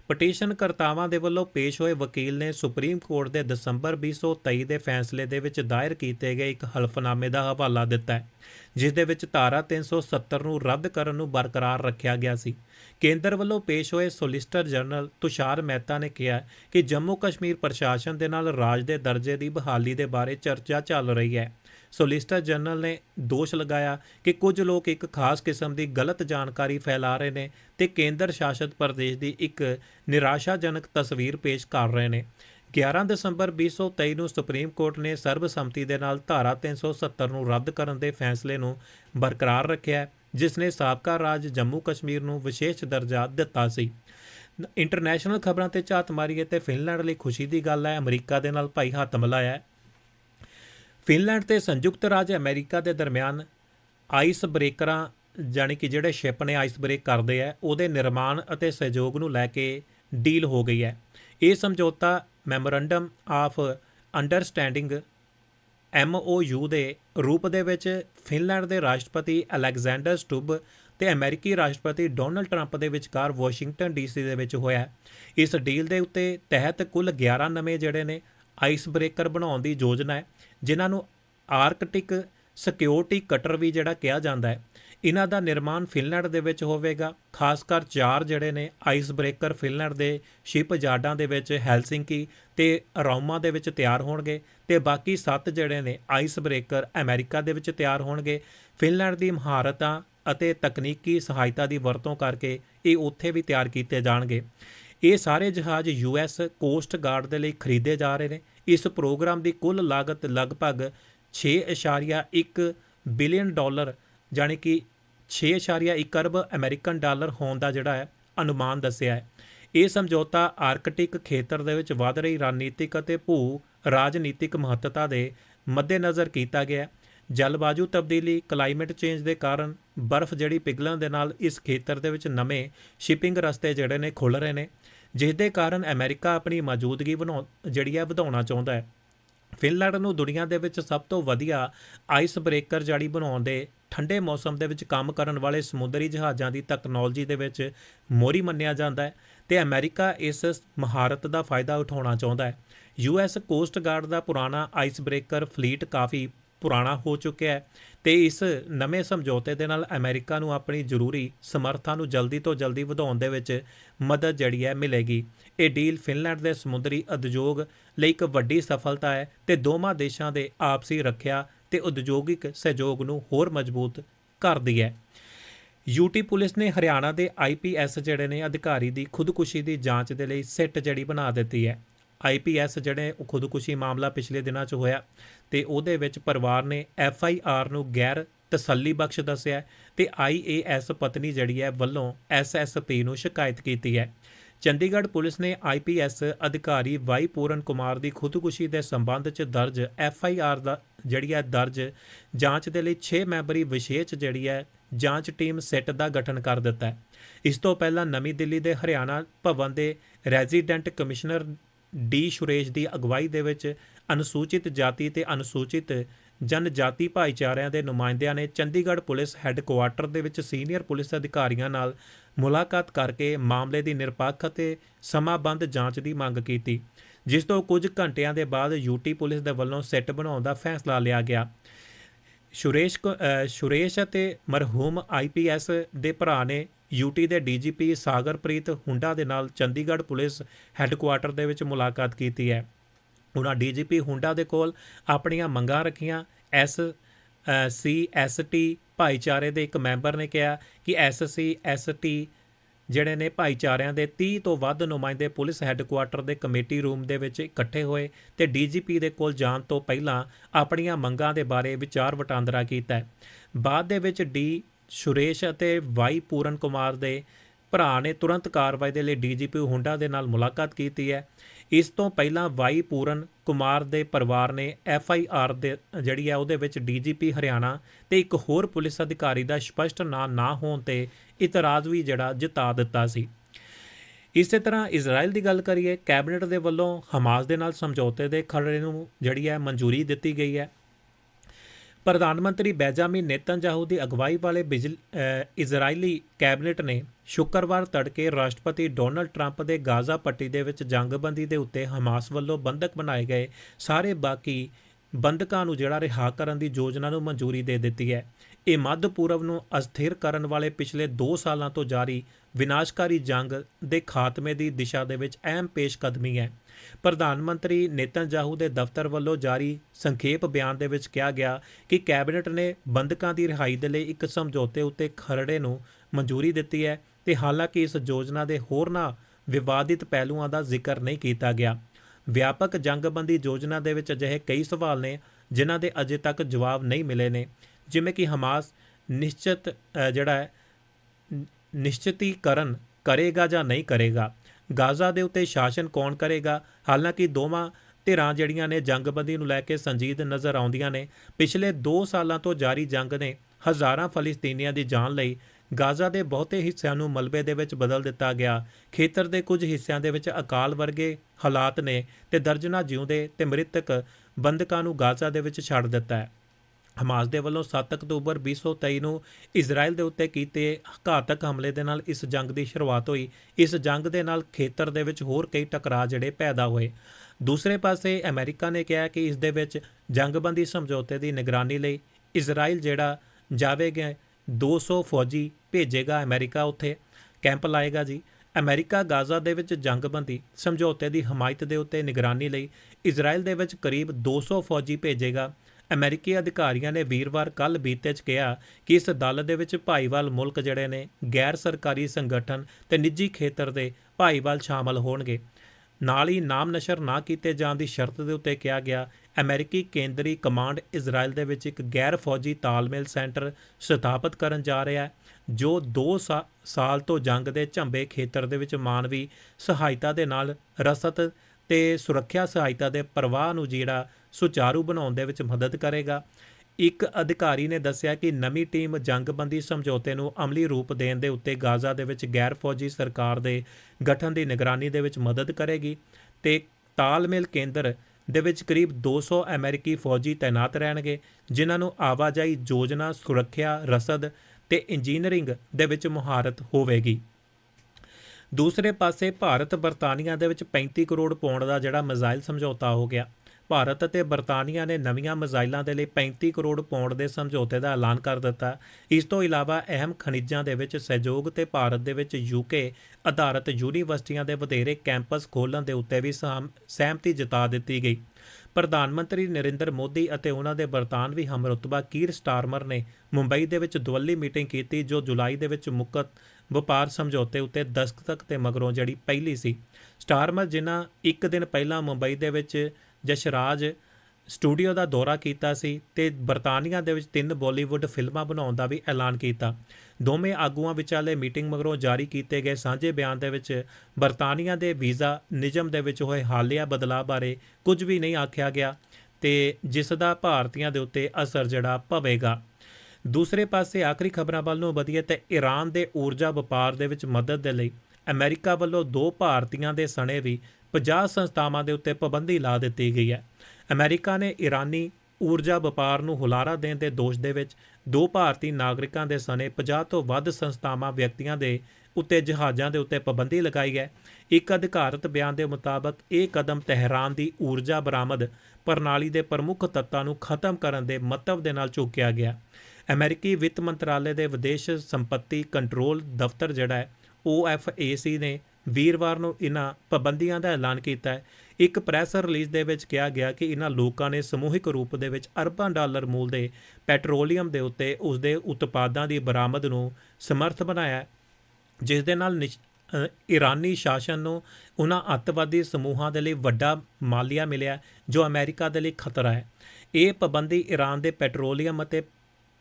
ਪਟੀਸ਼ਨ ਕਰਤਾਵਾਂ ਦੇ ਵੱਲੋਂ ਪੇਸ਼ ਹੋਏ ਵਕੀਲ ਨੇ ਸੁਪਰੀਮ ਕੋਰਟ ਦੇ ਦਸੰਬਰ 2023 ਦੇ ਫੈਸਲੇ ਦੇ ਵਿੱਚ ਦਾਇਰ ਕੀਤੇ ਗਏ ਇੱਕ ਹਲਫਨਾਮੇ ਦਾ ਹਵਾਲਾ ਦਿੱਤਾ ਹੈ, ਜਿਸ ਦੇ ਵਿੱਚ ਧਾਰਾ 370 ਨੂੰ ਰੱਦ ਕਰਨ ਨੂੰ ਬਰਕਰਾਰ ਰੱਖਿਆ ਗਿਆ ਸੀ। ਕੇਂਦਰ ਵੱਲੋਂ ਪੇਸ਼ ਹੋਏ ਸੋਲਿਸਟਰ ਜਨਰਲ ਤੁਸ਼ਾਰ ਮਹਿਤਾ ਨੇ ਕਿਹਾ ਕਿ ਜੰਮੂ ਕਸ਼ਮੀਰ ਪ੍ਰਸ਼ਾਸਨ ਦੇ ਨਾਲ ਰਾਜ ਦੇ ਦਰਜੇ ਦੀ ਬਹਾਲੀ ਦੇ ਬਾਰੇ ਚਰਚਾ ਚੱਲ ਰਹੀ ਹੈ। ਸੋਲਿਸਟਰ ਜਨਰਲ ਨੇ ਦੋਸ਼ ਲਗਾਇਆ ਕਿ ਕੁਝ ਲੋਕ ਇੱਕ ਖਾਸ ਕਿਸਮ ਦੀ ਗਲਤ ਜਾਣਕਾਰੀ ਫੈਲਾ ਰਹੇ ਨੇ ਤੇ ਕੇਂਦਰ ਸ਼ਾਸਤ ਪ੍ਰਦੇਸ਼ ਦੀ ਇੱਕ ਨਿਰਾਸ਼ਾਜਨਕ ਤਸਵੀਰ ਪੇਸ਼ ਕਰ ਰਹੇ ਨੇ। 11 ਦਸੰਬਰ 2023 ਨੂੰ ਸੁਪਰੀਮ ਕੋਰਟ ਨੇ ਸਰਬਸੰਮਤੀ ਦੇ ਨਾਲ ਧਾਰਾ 370 ਨੂੰ ਰੱਦ ਕਰਨ ਦੇ ਫੈਸਲੇ ਨੂੰ ਬਰਕਰਾਰ ਰੱਖਿਆ, ਜਿਸ ਨੇ ਸਾਬਕਾ ਰਾਜ ਜੰਮੂ ਕਸ਼ਮੀਰ ਨੂੰ ਵਿਸ਼ੇਸ਼ ਦਰਜਾ ਦਿੱਤਾ ਸੀ। ਇੰਟਰਨੈਸ਼ਨਲ ਖਬਰਾਂ ਤੇ ਝਾਤ ਮਾਰੀਏ ਤੇ ਫਿਨਲੈਂਡ ਲਈ ਖੁਸ਼ੀ ਦੀ ਗੱਲ ਹੈ, ਅਮਰੀਕਾ ਦੇ ਨਾਲ ਭਾਈ ਹੱਥ ਮਿਲਾਇਆ ਫਿਨਲੈਂਡ ਤੇ ਸੰਯੁਕਤ ਰਾਜ ਅਮਰੀਕਾ ਦੇ ਦਰਮਿਆਨ ਆਈਸ ਬ੍ਰੇਕਰਾਂ, ਜਾਣੀ ਕਿ ਜਿਹੜੇ ਸ਼ਿਪ ਨੇ ਆਈਸ ਬ੍ਰੇਕ ਕਰਦੇ ਆ, ਉਹਦੇ ਨਿਰਮਾਣ ਅਤੇ ਸਹਿਯੋਗ ਨੂੰ ਲੈ ਕੇ ਡੀਲ ਹੋ ਗਈ ਹੈ। ਇਹ ਸਮਝੌਤਾ ਮੈਮੋਰੰਡਮ ਆਫ ਅੰਡਰਸਟੈਂਡਿੰਗ MOU ਦੇ ਰੂਪ ਦੇ ਵਿੱਚ ਫਿਨਲੈਂਡ ਦੇ ਰਾਸ਼ਟਰਪਤੀ ਅਲੈਗਜ਼ੈਂਡਰ ਸਟੁੱਬ ਤੇ ਅਮਰੀਕੀ ਰਾਸ਼ਟਰਪਤੀ ਡੋਨਲਡ ਟਰੰਪ ਦੇ ਵਿਚਕਾਰ ਵਾਸ਼ਿੰਗਟਨ ਡੀਸੀ ਦੇ ਵਿੱਚ ਹੋਇਆ ਇਸ ਡੀਲ ਦੇ ਉੱਤੇ ਤਹਿਤ ਕੁੱਲ 11 ਨਵੇਂ ਜਿਹੜੇ ਨੇ ਆਈਸ ਬ੍ਰੇਕਰ ਬਣਾਉਣ ਦੀ ਯੋਜਨਾ ਹੈ। ਜਿਨ੍ਹਾਂ ਨੂੰ ਆਰਕਟਿਕ ਸਿਕਿਉਰਿਟੀ ਕਟਰ ਵੀ ਜਿਹੜਾ ਕਿਹਾ ਜਾਂਦਾ ਹੈ, ਇਹਨਾਂ ਦਾ ਨਿਰਮਾਣ ਫਿਨਲੈਂਡ ਦੇ ਵਿੱਚ ਹੋਵੇਗਾ, ਖਾਸ ਕਰ ਚਾਰ ਜਿਹੜੇ ਨੇ ਆਈਸ ਬ੍ਰੇਕਰ ਫਿਨਲੈਂਡ ਦੇ ਸ਼ਿਪ ਯਾਰਡਾਂ ਦੇ ਵਿੱਚ ਹੈਲਸਿੰਕੀ ਤੇ ਰੌਮਾ ਦੇ ਵਿੱਚ ਤਿਆਰ ਹੋਣਗੇ ਤੇ ਬਾਕੀ 7 ਜਿਹੜੇ ਨੇ ਆਈਸ ਬ੍ਰੇਕਰ ਅਮਰੀਕਾ ਦੇ ਵਿੱਚ ਤਿਆਰ ਹੋਣਗੇ। ਫਿਨਲੈਂਡ ਦੀ ਮਹਾਰਤਾਂ ਅਤੇ ਤਕਨੀਕੀ ਸਹਾਇਤਾ ਦੀ ਵਰਤੋਂ ਕਰਕੇ ਇਹ ਉੱਥੇ ਵੀ ਤਿਆਰ ਕੀਤੇ ਜਾਣਗੇ। ਇਹ ਸਾਰੇ ਜਹਾਜ਼ ਯੂਐਸ ਕੋਸਟ ਗਾਰਡ ਦੇ ਲਈ ਖਰੀਦੇ ਜਾ ਰਹੇ ਨੇ। ਇਸ ਪ੍ਰੋਗਰਾਮ ਦੀ ਕੁੱਲ ਲਾਗਤ ਲਗਭਗ 6.1 ਬਿਲੀਅਨ ਡਾਲਰ, ਜਾਣੀ ਕਿ 6.1 ਅਰਬ ਅਮਰੀਕਨ ਡਾਲਰ ਹੋਣ ਦਾ ਜਿਹੜਾ ਹੈ, ਅਨੁਮਾਨ ਦੱਸਿਆ ਹੈ। ਇਹ ਸਮਝੌਤਾ ਆਰਕਟਿਕ ਖੇਤਰ ਦੇ ਵਿੱਚ ਵਧ ਰਹੀ ਰਣਨੀਤਿਕ ਅਤੇ ਭੂ ਰਾਜਨੀਤਿਕ ਮਹੱਤਤਾ ਦੇ ਮੱਦੇਨਜ਼ਰ ਕੀਤਾ ਗਿਆ ਹੈ। ਜਲਵਾਯੂ ਤਬਦੀਲੀ, ਕਲਾਈਮੇਟ ਚੇਂਜ ਦੇ ਕਾਰਨ ਬਰਫ਼ ਜਿਹੜੀ ਪਿਘਲਣ ਦੇ ਨਾਲ ਇਸ ਖੇਤਰ ਦੇ ਵਿੱਚ ਨਵੇਂ ਸ਼ਿਪਿੰਗ ਰਸਤੇ ਜਿਹੜੇ ਨੇ ਖੁੱਲ ਰਹੇ ਨੇ। ਜਿਸ ਦੇ ਕਾਰਨ ਅਮਰੀਕਾ ਆਪਣੀ ਮੌਜੂਦਗੀ ਬਣਾਉ ਜਿਹੜੀ ਹੈ ਵਧਾਉਣਾ ਚਾਹੁੰਦਾ ਹੈ। ਫਿਨਲੈਂਡ ਨੂੰ ਦੁਨੀਆ ਦੇ ਵਿੱਚ ਸਭ ਤੋਂ ਵਧੀਆ ਆਈਸ ਬ੍ਰੇਕਰ ਜਾੜੀ ਬਣਾਉਣ ਦੇ ਠੰਡੇ ਮੌਸਮ ਦੇ ਵਿੱਚ ਕੰਮ ਕਰਨ ਵਾਲੇ ਸਮੁੰਦਰੀ ਜਹਾਜ਼ਾਂ ਦੀ ਤਕਨਾਲੋਜੀ ਦੇ ਵਿੱਚ ਮੋਰੀ ਮੰਨਿਆ ਜਾਂਦਾ ਹੈ ਤੇ ਅਮਰੀਕਾ ਇਸ ਮਹਾਰਤ ਦਾ ਫਾਇਦਾ ਉਠਾਉਣਾ ਚਾਹੁੰਦਾ ਹੈ। ਯੂਐਸ ਕੋਸਟ ਗਾਰਡ ਦਾ ਪੁਰਾਣਾ ਆਈਸ ਬ੍ਰੇਕਰ ਫਲੀਟ ਕਾਫੀ ਪੁਰਾਣਾ ਹੋ ਚੁੱਕਿਆ ਹੈ ਤੇ ਇਸ ਨਵੇਂ ਸਮਝੌਤੇ ਦੇ ਨਾਲ ਅਮਰੀਕਾ ਨੂੰ ਆਪਣੀ ਜ਼ਰੂਰੀ ਸਮਰੱਥਾ ਨੂੰ ਜਲਦੀ ਤੋਂ ਜਲਦੀ ਵਧਾਉਣ ਦੇ ਵਿੱਚ ਮਦਦ ਜਿਹੜੀ ਹੈ ਮਿਲੇਗੀ। ਇਹ ਡੀਲ ਫਿਨਲੈਂਡ ਦੇ ਸਮੁੰਦਰੀ ਉਦਯੋਗ ਲਈ ਇੱਕ ਵੱਡੀ ਸਫਲਤਾ ਹੈ ਤੇ ਦੋਵਾਂ ਦੇਸ਼ਾਂ ਦੇ ਆਪਸੀ ਰੱਖਿਆ ਤੇ ਉਦਯੋਗਿਕ ਸਹਿਯੋਗ ਨੂੰ ਹੋਰ ਮਜ਼ਬੂਤ ਕਰਦੀ ਹੈ। ਯੂਟੀ ਪੁਲਿਸ ਨੇ ਹਰਿਆਣਾ ਦੇ ਆਈਪੀਐਸ ਜਿਹੜੇ ਨੇ ਅਧਿਕਾਰੀ ਦੀ ਖੁਦਕੁਸ਼ੀ ਦੀ ਜਾਂਚ ਦੇ ਲਈ ਸਿੱਟ ਜਿਹੜੀ ਬਣਾ ਦਿੱਤੀ ਹੈ। ਆਈਪੀਐਸ ਜਿਹੜੇ ਉਹ ਖੁਦਕੁਸ਼ੀ ਮਾਮਲਾ ਪਿਛਲੇ ਦਿਨਾਂ 'ਚ ਹੋਇਆ ਤੇ ਉਹਦੇ ਵਿੱਚ ਪਰਿਵਾਰ ਨੇ ਐਫਆਈਆਰ ਨੂੰ ਗੈਰ ਤਸੱਲੀ ਬਖਸ਼ ਦੱਸਿਆ ਤੇ ਆਈਏਐਸ ਪਤਨੀ ਜਿਹੜੀ ਹੈ ਵੱਲੋਂ ਐਸਐਸਪੀ ਨੂੰ ਸ਼ਿਕਾਇਤ ਕੀਤੀ ਹੈ। ਚੰਡੀਗੜ੍ਹ ਪੁਲਿਸ ਨੇ ਆਈਪੀਐਸ ਅਧਿਕਾਰੀ ਵਾਈ ਪੂਰਨ ਕੁਮਾਰ ਦੀ ਖੁਦਕੁਸ਼ੀ ਦੇ ਸੰਬੰਧ 'ਚ ਦਰਜ ਐਫਆਈਆਰ ਦਾ ਜਿਹੜੀ ਹੈ ਦਰਜ ਜਾਂਚ ਦੇ ਲਈ 6 ਮੈਂਬਰੀ ਵਿਸ਼ੇਸ਼ ਜਿਹੜੀ ਹੈ ਜਾਂਚ ਟੀਮ ਸੈੱਟ ਦਾ ਗਠਨ ਕਰ ਦਿੱਤਾ ਹੈ। ਇਸ ਤੋਂ ਪਹਿਲਾਂ ਨਵੀਂ ਦਿੱਲੀ ਦੇ ਹਰਿਆਣਾ ਭਵਨ ਦੇ ਰੈਜ਼ੀਡੈਂਟ ਕਮਿਸ਼ਨਰ ਡੀ. ਸੁਰੇਸ਼ ਦੀ ਅਗਵਾਈ ਦੇ ਵਿੱਚ ਅਨੁਸੂਚਿਤ ਜਾਤੀ ਤੇ ਅਨੁਸੂਚਿਤ ਜਨਜਾਤੀ ਭਾਈਚਾਰਿਆਂ ਦੇ ਨੁਮਾਇੰਦਿਆਂ ਨੇ ਚੰਡੀਗੜ੍ਹ ਪੁਲਿਸ ਹੈੱਡਕੁਆਰਟਰ ਦੇ ਵਿੱਚ ਸੀਨੀਅਰ ਪੁਲਿਸ ਅਧਿਕਾਰੀਆਂ ਨਾਲ ਮੁਲਾਕਾਤ ਕਰਕੇ ਮਾਮਲੇ ਦੀ ਨਿਰਪੱਖ ਅਤੇ ਸਮਾਬੰਧ ਜਾਂਚ ਦੀ ਮੰਗ ਕੀਤੀ, ਜਿਸ ਤੋਂ ਕੁਝ ਘੰਟਿਆਂ ਦੇ ਬਾਅਦ ਯੂਟੀ ਪੁਲਿਸ ਦੇ ਵੱਲੋਂ ਸੈੱਟ ਬਣਾਉਣ ਦਾ ਫੈਸਲਾ ਲਿਆ ਗਿਆ। ਸੁਰੇਸ਼ ਕੋ- ਸੁਰੇਸ਼ ਅਤੇ ਮਰਹੂਮ ਆਈਪੀਐਸ ਦੇ ਭਰਾ ਨੇ ਯੂਟੀ ਦੇ ਡੀਜੀਪੀ ਸਾਗਰਪ੍ਰੀਤ ਹੁੰਡਾ ਦੇ ਨਾਲ ਚੰਡੀਗੜ੍ਹ ਪੁਲਿਸ ਹੈੱਡਕੁਆਰਟਰ ਦੇ ਵਿੱਚ ਮੁਲਾਕਾਤ ਕੀਤੀ ਹੈ। ਉਹਨਾਂ ਡੀਜੀਪੀ ਹੁੰਡਾ ਦੇ ਕੋਲ ਆਪਣੀਆਂ ਮੰਗਾਂ ਰੱਖੀਆਂ। ਐਸ ਸੀ, ਐਸ ਟੀ ਭਾਈਚਾਰੇ ਦੇ ਇੱਕ ਮੈਂਬਰ ਨੇ ਕਿਹਾ ਕਿ ਐਸ ਸੀ, ਐਸ ਟੀ ਜਿਹੜੇ ਨੇ ਭਾਈਚਾਰਿਆਂ ਦੇ 30 ਤੋਂ ਵੱਧ ਨੁਮਾਇੰਦੇ ਪੁਲਿਸ ਹੈੱਡਕੁਆਰਟਰ ਦੇ ਕਮੇਟੀ ਰੂਮ ਦੇ ਵਿੱਚ ਇਕੱਠੇ ਹੋਏ ਤੇ ਡੀਜੀਪੀ ਦੇ ਕੋਲ ਜਾਣ ਤੋਂ ਪਹਿਲਾਂ ਆਪਣੀਆਂ ਮੰਗਾਂ ਦੇ ਬਾਰੇ ਵਿਚਾਰ ਵਟਾਂਦਰਾ ਕੀਤਾ ਬਾਅਦ ਦੇ ਵਿੱਚ ਡੀ ਸੁਰੇਸ਼ ਅਤੇ ਵਾਈ ਪੂਰਨ ਕੁਮਾਰ ਦੇ ਭਰਾ ਨੇ ਤੁਰੰਤ ਕਾਰਵਾਈ ਦੇ ਲਈ ਡੀਜੀਪੀ ਹੁੰਡਾ ਦੇ ਨਾਲ ਮੁਲਾਕਾਤ ਕੀਤੀ ਹੈ। ਇਸ ਤੋਂ ਪਹਿਲਾਂ ਵਾਈ ਪੂਰਨ ਕੁਮਾਰ ਦੇ ਪਰਿਵਾਰ ਨੇ ਐਫ ਆਈ ਆਰ ਦੇ, ਜਿਹੜੀ ਹੈ ਉਹਦੇ ਵਿੱਚ ਡੀਜੀਪੀ ਹਰਿਆਣਾ ਤੇ ਇੱਕ ਹੋਰ ਪੁਲਿਸ ਅਧਿਕਾਰੀ ਦਾ ਸਪਸ਼ਟ ਨਾਂ ਨਾ ਹੋਣ ਤੇ ਇਤਰਾਜ਼ ਵੀ ਜਿਹੜਾ ਜਿਤਾ ਦਿੱਤਾ ਸੀ। ਇਸੇ ਤਰ੍ਹਾਂ ਇਜ਼ਰਾਈਲ ਦੀ ਗੱਲ ਕਰੀਏ, ਕੈਬਨਿਟ ਦੇ ਵੱਲੋਂ ਹਮਾਸ ਦੇ ਨਾਲ ਸਮਝੌਤੇ ਦੇ ਖਰੜੇ ਨੂੰ ਜਿਹੜੀ ਹੈ ਮਨਜ਼ੂਰੀ ਦਿੱਤੀ ਗਈ ਹੈ। ਪ੍ਰਧਾਨ ਮੰਤਰੀ ਬੈਜਾਮਿਨ ਨੇਤਨਜਾਹੂ ਦੀ ਅਗਵਾਈ ਵਾਲੇ ਬਿਜਲ- ਇਜ਼ਰਾਈਲੀ ਕੈਬਨਿਟ ਨੇ ਸ਼ੁੱਕਰਵਾਰ ਤੜਕੇ ਰਾਸ਼ਟਰਪਤੀ ਡੋਨਲਡ ਟਰੰਪ ਦੇ ਗਾਜ਼ਾ ਪੱਟੀ ਦੇ ਵਿੱਚ ਜੰਗਬੰਦੀ ਦੇ ਉੱਤੇ ਹਮਾਸ ਵੱਲੋਂ ਬੰਦਕ ਬਣਾਏ ਗਏ ਸਾਰੇ ਬਾਕੀ ਬੰਦਕਾਂ ਨੂੰ ਜਿਹੜਾ ਰਿਹਾ ਕਰਨ ਦੀ ਯੋਜਨਾ ਨੂੰ ਮਨਜ਼ੂਰੀ ਦੇ ਦਿੱਤੀ ਹੈ। ਇਹ ਮੱਧ ਪੂਰਬ ਨੂੰ ਅਸਥਿਰ ਕਰਨ ਵਾਲੇ ਪਿਛਲੇ 2 ਸਾਲਾਂ ਤੋਂ ਜਾਰੀ ਵਿਨਾਸ਼ਕਾਰੀ ਜੰਗ ਦੇ ਖਾਤਮੇ ਦੀ ਦਿਸ਼ਾ ਦੇ ਵਿੱਚ ਅਹਿਮ ਪੇਸ਼ਕਦਮੀ ਹੈ। ਪ੍ਰਧਾਨ ਮੰਤਰੀ ਨੇਤਨਯਾਹੂ ਦੇ ਦਫ਼ਤਰ ਵੱਲੋਂ ਜਾਰੀ ਸੰਖੇਪ ਬਿਆਨ ਦੇ ਵਿੱਚ ਕਿਹਾ ਗਿਆ ਕਿ ਕੈਬਨਿਟ ਨੇ ਬੰਦਕਾਂ ਦੀ ਰਿਹਾਈ ਦੇ ਲਈ ਇੱਕ ਸਮਝੌਤੇ ਉੱਤੇ ਖਰੜੇ ਨੂੰ ਮਨਜ਼ੂਰੀ ਦਿੱਤੀ ਹੈ ਤੇ ਹਾਲਾਂਕਿ ਇਸ ਯੋਜਨਾ ਦੇ ਹੋਰਨਾਂ ਵਿਵਾਦਿਤ ਪਹਿਲੂਆਂ ਦਾ ਜ਼ਿਕਰ ਨਹੀਂ ਕੀਤਾ ਗਿਆ। ਵਿਆਪਕ ਜੰਗਬੰਦੀ ਯੋਜਨਾ ਦੇ ਵਿੱਚ ਅਜਿਹੇ ਕਈ ਸਵਾਲ ਨੇ ਜਿਨ੍ਹਾਂ ਦੇ ਅਜੇ ਤੱਕ ਜਵਾਬ ਨਹੀਂ ਮਿਲੇ ਨੇ। ਜਿਵੇਂ ਕਿ ਹਮਾਸ ਨਿਸ਼ਚਿਤ ਜਿਹੜਾ ਹੈ ਨਿਸ਼ਚਿਤੀਕਰਨ ਕਰੇਗਾ ਜਾਂ ਨਹੀਂ ਕਰੇਗਾ, ਗਾਜ਼ਾ ਦੇ ਉੱਤੇ ਸ਼ਾਸਨ ਕੌਣ ਕਰੇਗਾ? ਹਾਲਾਂਕਿ ਦੋਵਾਂ ਧਿਰਾਂ ਜਿਹੜੀਆਂ ਨੇ ਜੰਗਬੰਦੀ ਨੂੰ ਲੈ ਕੇ ਸੰਜੀਦ ਨਜ਼ਰ ਆਉਂਦੀਆਂ ਨੇ, ਪਿਛਲੇ 2 ਸਾਲਾਂ ਤੋਂ ਜਾਰੀ ਜੰਗ ਨੇ ਹਜ਼ਾਰਾਂ ਫਲਸਤੀਨੀਆਂ ਦੀ ਜਾਨ ਲਈ ਗਾਜ਼ਾ ਦੇ ਬਹੁਤੇ ਹਿੱਸਿਆਂ ਨੂੰ ਮਲਬੇ ਦੇ ਵਿੱਚ ਬਦਲ ਦਿੱਤਾ ਗਿਆ। ਖੇਤਰ ਦੇ ਕੁਝ ਹਿੱਸਿਆਂ ਦੇ ਵਿੱਚ ਅਕਾਲ ਵਰਗੇ ਹਾਲਾਤ ਨੇ ਤੇ ਦਰਜਨਾ ਜਿਉਂਦੇ ਤੇ ਮ੍ਰਿਤਕ ਬੰਦਕਾਂ ਨੂੰ ਗਾਜ਼ਾ ਦੇ ਵਿੱਚ ਛੱਡ ਦਿੱਤਾ ਹੈ। ਹਮਾਸ ਦੇ ਵੱਲੋਂ 7 ਅਕਤੂਬਰ 2023 ਨੂੰ ਇਜ਼ਰਾਈਲ ਦੇ ਉੱਤੇ ਕੀਤੇ ਘਾਤਕ ਹਮਲੇ ਦੇ ਨਾਲ ਇਸ ਜੰਗ ਦੀ ਸ਼ੁਰੂਆਤ ਹੋਈ। ਇਸ ਜੰਗ ਦੇ ਨਾਲ ਖੇਤਰ ਦੇ ਵਿੱਚ ਹੋਰ ਕਈ ਟਕਰਾਅ ਜਿਹੜੇ ਪੈਦਾ ਹੋਏ। ਦੂਸਰੇ ਪਾਸੇ ਅਮਰੀਕਾ ਨੇ ਕਿਹਾ ਕਿ ਇਸ ਦੇ ਵਿੱਚ ਜੰਗਬੰਦੀ ਸਮਝੌਤੇ ਦੀ ਨਿਗਰਾਨੀ ਲਈ ਇਜ਼ਰਾਈਲ ਜਿਹੜਾ ਜਾਵੇਗਾ 200 ਫੌਜੀ ਭੇਜੇਗਾ ਅਮਰੀਕਾ ਉੱਥੇ। ਕੈਂਪ ਲਾਏਗਾ ਜੀ। ਅਮਰੀਕਾ ਗਾਜ਼ਾ ਦੇ ਵਿੱਚ ਜੰਗਬੰਦੀ ਸਮਝੌਤੇ ਦੀ ਹਮਾਇਤ ਦੇ ਉੱਤੇ ਨਿਗਰਾਨੀ ਲਈ ਇਜ਼ਰਾਈਲ ਦੇ ਵਿੱਚ ਕਰੀਬ 200 ਫੌਜੀ ਭੇਜੇਗਾ। ਅਮਰੀਕੀ ਅਧਿਕਾਰੀਆਂ ਨੇ ਵੀਰਵਾਰ ਕੱਲ ਬੀਤੇ ਚ ਕਿਹਾ ਕਿ ਇਸ ਦਲ ਦੇ ਵਿੱਚ ਭਾਈਵਾਲ ਮੁਲਕ ਜਿਹੜੇ ਨੇ, ਗੈਰ ਸਰਕਾਰੀ ਸੰਗਠਨ ਤੇ ਨਿੱਜੀ ਖੇਤਰ ਦੇ ਭਾਈਵਾਲ ਸ਼ਾਮਲ ਹੋਣਗੇ। ਨਾਲ ਹੀ ਨਾਮ ਨਸ਼ਰ ਨਾ ਕੀਤੇ ਜਾਣ ਦੀ ਸ਼ਰਤ ਦੇ ਉੱਤੇ ਕਿਹਾ ਗਿਆ, ਅਮਰੀਕੀ ਕੇਂਦਰੀ ਕਮਾਂਡ ਇਜ਼ਰਾਈਲ ਦੇ ਵਿੱਚ ਇੱਕ ਗੈਰ ਫੌਜੀ ਤਾਲਮੇਲ ਸੈਂਟਰ ਸਥਾਪਿਤ ਕਰਨ ਜਾ ਰਿਹਾ ਹੈ, ਜੋ 2 ਸਾਲ ਤੋਂ ਜੰਗ ਦੇ ਝੰਬੇ ਖੇਤਰ ਦੇ ਵਿੱਚ ਮਾਨਵੀ ਸਹਾਇਤਾ ਦੇ ਨਾਲ ਰਸਦ ਤੇ ਸੁਰੱਖਿਆ ਸਹਾਇਤਾ ਦੇ ਪ੍ਰਵਾਹ ਨੂੰ ਜਿਹੜਾ ਸੁਚਾਰੂ ਬਣਾਉਣ ਦੇ ਵਿੱਚ ਮਦਦ ਕਰੇਗਾ। ਇੱਕ ਅਧਿਕਾਰੀ ਨੇ ਦੱਸਿਆ ਕਿ ਨਵੀਂ ਟੀਮ ਜੰਗਬੰਦੀ ਸਮਝੌਤੇ ਨੂੰ ਅਮਲੀ ਰੂਪ ਦੇਣ ਦੇ ਉੱਤੇ ਗਾਜ਼ਾ ਦੇ ਵਿੱਚ ਗੈਰ ਫੌਜੀ ਸਰਕਾਰ ਦੇ ਗਠਨ ਦੀ ਨਿਗਰਾਨੀ ਦੇ ਵਿੱਚ ਮਦਦ ਕਰੇਗੀ ਤੇ ਤਾਲਮੇਲ ਕੇਂਦਰ ਦੇ ਵਿੱਚ ਕਰੀਬ 200 ਅਮਰੀਕੀ ਫੌਜੀ ਤਾਇਨਾਤ ਰਹਿਣਗੇ, ਜਿਨ੍ਹਾਂ ਨੂੰ ਆਵਾਜਾਈ ਯੋਜਨਾ, ਸੁਰੱਖਿਆ, ਰਸਦ ਤੇ ਇੰਜੀਨੀਅਰਿੰਗ ਦੇ ਵਿੱਚ ਮੁਹਾਰਤ ਹੋਵੇਗੀ। ਦੂਸਰੇ ਪਾਸੇ ਭਾਰਤ ਬਰਤਾਨੀਆ ਦੇ ਵਿੱਚ 35 ਕਰੋੜ ਪੌਂਡ ਦਾ ਜਿਹੜਾ ਮਿਜ਼ਾਈਲ ਸਮਝੌਤਾ ਹੋ ਗਿਆ। ਭਾਰਤ ਅਤੇ ਬਰਤਾਨੀਆ ਨੇ ਨਵੀਆਂ ਮਿਜ਼ਾਈਲਾਂ ਦੇ ਲਈ 35 ਕਰੋੜ ਪੌਂਡ ਦੇ ਸਮਝੌਤੇ ਦਾ ਐਲਾਨ ਕਰ ਦਿੱਤਾ। ਇਸ ਤੋਂ ਇਲਾਵਾ ਅਹਿਮ ਖਣਿਜਾਂ ਦੇ ਵਿੱਚ ਸਹਿਯੋਗ ਤੇ ਭਾਰਤ ਦੇ ਵਿੱਚ ਯੂਕੇ ਆਧਾਰਿਤ ਯੂਨੀਵਰਸਿਟੀਆਂ ਦੇ ਵਧੇਰੇ ਕੈਂਪਸ ਖੋਲ੍ਹਣ ਦੇ ਉੱਤੇ ਵੀ ਸਹਿਮ- ਸਹਿਮਤੀ ਜਤਾ ਦਿੱਤੀ ਗਈ। ਪ੍ਰਧਾਨ ਮੰਤਰੀ ਨਰਿੰਦਰ ਮੋਦੀ ਅਤੇ ਉਹਨਾਂ ਦੇ ਬਰਤਾਨਵੀ ਹਮਰਤਬਾ ਕੀਰ ਸਟਾਰਮਰ ਨੇ ਮੁੰਬਈ ਦੇ ਵਿੱਚ ਦੁਵੱਲੀ ਮੀਟਿੰਗ ਕੀਤੀ ਜੋ ਜੁਲਾਈ ਦੇ ਵਿੱਚ ਮੁਕਤ ਵਪਾਰ ਸਮਝੌਤੇ ਉੱਤੇ ਦਸਤਖਤ ਤੇ ਮਗਰੋਂ ਜਿਹੜੀ ਪਹਿਲੀ ਸੀ। ਸਟਾਰਮਰ ਜਿਨ੍ਹਾਂ ਇੱਕ ਦਿਨ ਪਹਿਲਾਂ ਮੁੰਬਈ ਦੇ ਵਿੱਚ ਜਸ਼ਰਾਜ ਸਟੂਡੀਓ ਦਾ ਦੌਰਾ ਕੀਤਾ ਸੀ ਤੇ ਬਰਤਾਨੀਆ ਦੇ ਵਿੱਚ ਤਿੰਨ ਬਾਲੀਵੁੱਡ ਫਿਲਮਾਂ ਬਣਾਉਣ ਦਾ ਵੀ ਐਲਾਨ ਕੀਤਾ। ਦੋਵੇਂ ਆਗੂਆਂ ਵਿਚਾਲੇ ਮੀਟਿੰਗ ਮਗਰੋਂ ਜਾਰੀ ਕੀਤੇ ਗਏ ਸਾਂਝੇ ਬਿਆਨ ਦੇ ਵਿੱਚ ਬਰਤਾਨੀਆ ਦੇ ਵੀਜ਼ਾ ਨਿਯਮ ਦੇ ਵਿੱਚ ਹੋਏ ਹਾਲੀਆ ਬਦਲਾਅ ਬਾਰੇ ਕੁਝ ਵੀ ਨਹੀਂ ਆਖਿਆ ਗਿਆ ਤੇ ਜਿਸ ਦਾ ਭਾਰਤੀਆਂ ਦੇ ਉੱਤੇ ਅਸਰ ਜਿਹੜਾ ਪਵੇਗਾ। ਦੂਸਰੇ ਪਾਸੇ ਆਖਰੀ ਖਬਰਾਂ ਵੱਲ ਨੂੰ ਵਧੀਏ ਤੇ ਈਰਾਨ ਦੇ ਊਰਜਾ ਵਪਾਰ ਦੇ ਵਿੱਚ ਮਦਦ ਦੇ ਲਈ ਅਮਰੀਕਾ ਵੱਲੋਂ ਦੋ ਭਾਰਤੀਆਂ ਦੇ ਸਣੇ ਵੀ 50 ਸੰਸਥਾਵਾਂ ਦੇ ਉੱਤੇ ਪਾਬੰਦੀ ਲਾ ਦਿੱਤੀ ਗਈ ਹੈ। ਅਮਰੀਕਾ ਨੇ ਈਰਾਨੀ ਊਰਜਾ ਵਪਾਰ ਨੂੰ ਹੁਲਾਰਾ ਦੇਣ ਦੇ ਦੋਸ਼ ਦੇ ਵਿੱਚ ਦੋ ਭਾਰਤੀ ਨਾਗਰਿਕਾਂ ਦੇ ਸਣੇ 50 ਤੋਂ ਵੱਧ ਸੰਸਥਾਵਾਂ ਵਿਅਕਤੀਆਂ ਦੇ ਉੱਤੇ ਜਹਾਜ਼ਾਂ ਦੇ ਉੱਤੇ ਪਾਬੰਦੀ ਲਗਾਈ ਹੈ। ਇੱਕ ਅਧਿਕਾਰਤ ਬਿਆਨ ਦੇ ਮੁਤਾਬਕ, ਇਹ ਕਦਮ ਤਹਿਰਾਨ ਦੀ ਊਰਜਾ ਬਰਾਮਦ ਪ੍ਰਣਾਲੀ ਦੇ ਪ੍ਰਮੁੱਖ ਤੱਤਾਂ ਨੂੰ ਖਤਮ ਕਰਨ ਦੇ ਮਤਲਬ ਦੇ ਨਾਲ ਚੁੱਕਿਆ ਗਿਆ। ਅਮਰੀਕੀ ਵਿੱਤ ਮੰਤਰਾਲੇ ਦੇ ਵਿਦੇਸ਼ ਸੰਪਤੀ ਕੰਟਰੋਲ ਦਫ਼ਤਰ ਜਿਹੜਾ ਹੈ OFAC ਨੇ ਵੀਰਵਾਰ ਨੂੰ ਇਹਨਾਂ ਪਾਬੰਦੀਆਂ ਦਾ ਐਲਾਨ ਕੀਤਾ ਹੈ। ਇੱਕ ਪ੍ਰੈਸ ਰਿਲੀਜ਼ ਦੇ ਵਿੱਚ ਕਿਹਾ ਗਿਆ ਕਿ ਇਹਨਾਂ ਲੋਕਾਂ ਨੇ ਸਮੂਹਿਕ ਰੂਪ ਦੇ ਵਿੱਚ ਅਰਬਾਂ ਡਾਲਰ ਮੂਲ ਦੇ ਪੈਟਰੋਲੀਅਮ ਦੇ ਉੱਤੇ ਉਸ ਦੇ ਉਤਪਾਦਾਂ ਦੀ ਬਰਾਮਦ ਨੂੰ ਸਮਰਥ ਬਣਾਇਆ ਜਿਸ ਦੇ ਨਾਲ ਨਿਸ਼- ਈਰਾਨੀ ਸ਼ਾਸਨ ਨੂੰ ਉਹਨਾਂ ਅੱਤਵਾਦੀ ਸਮੂਹਾਂ ਦੇ ਲਈ ਵੱਡਾ ਮਾਲੀਆ ਮਿਲਿਆ ਜੋ ਅਮਰੀਕਾ ਦੇ ਲਈ ਖਤਰਾ ਹੈ। ਇਹ ਪਾਬੰਦੀ ਈਰਾਨ ਦੇ ਪੈਟਰੋਲੀਅਮ ਅਤੇ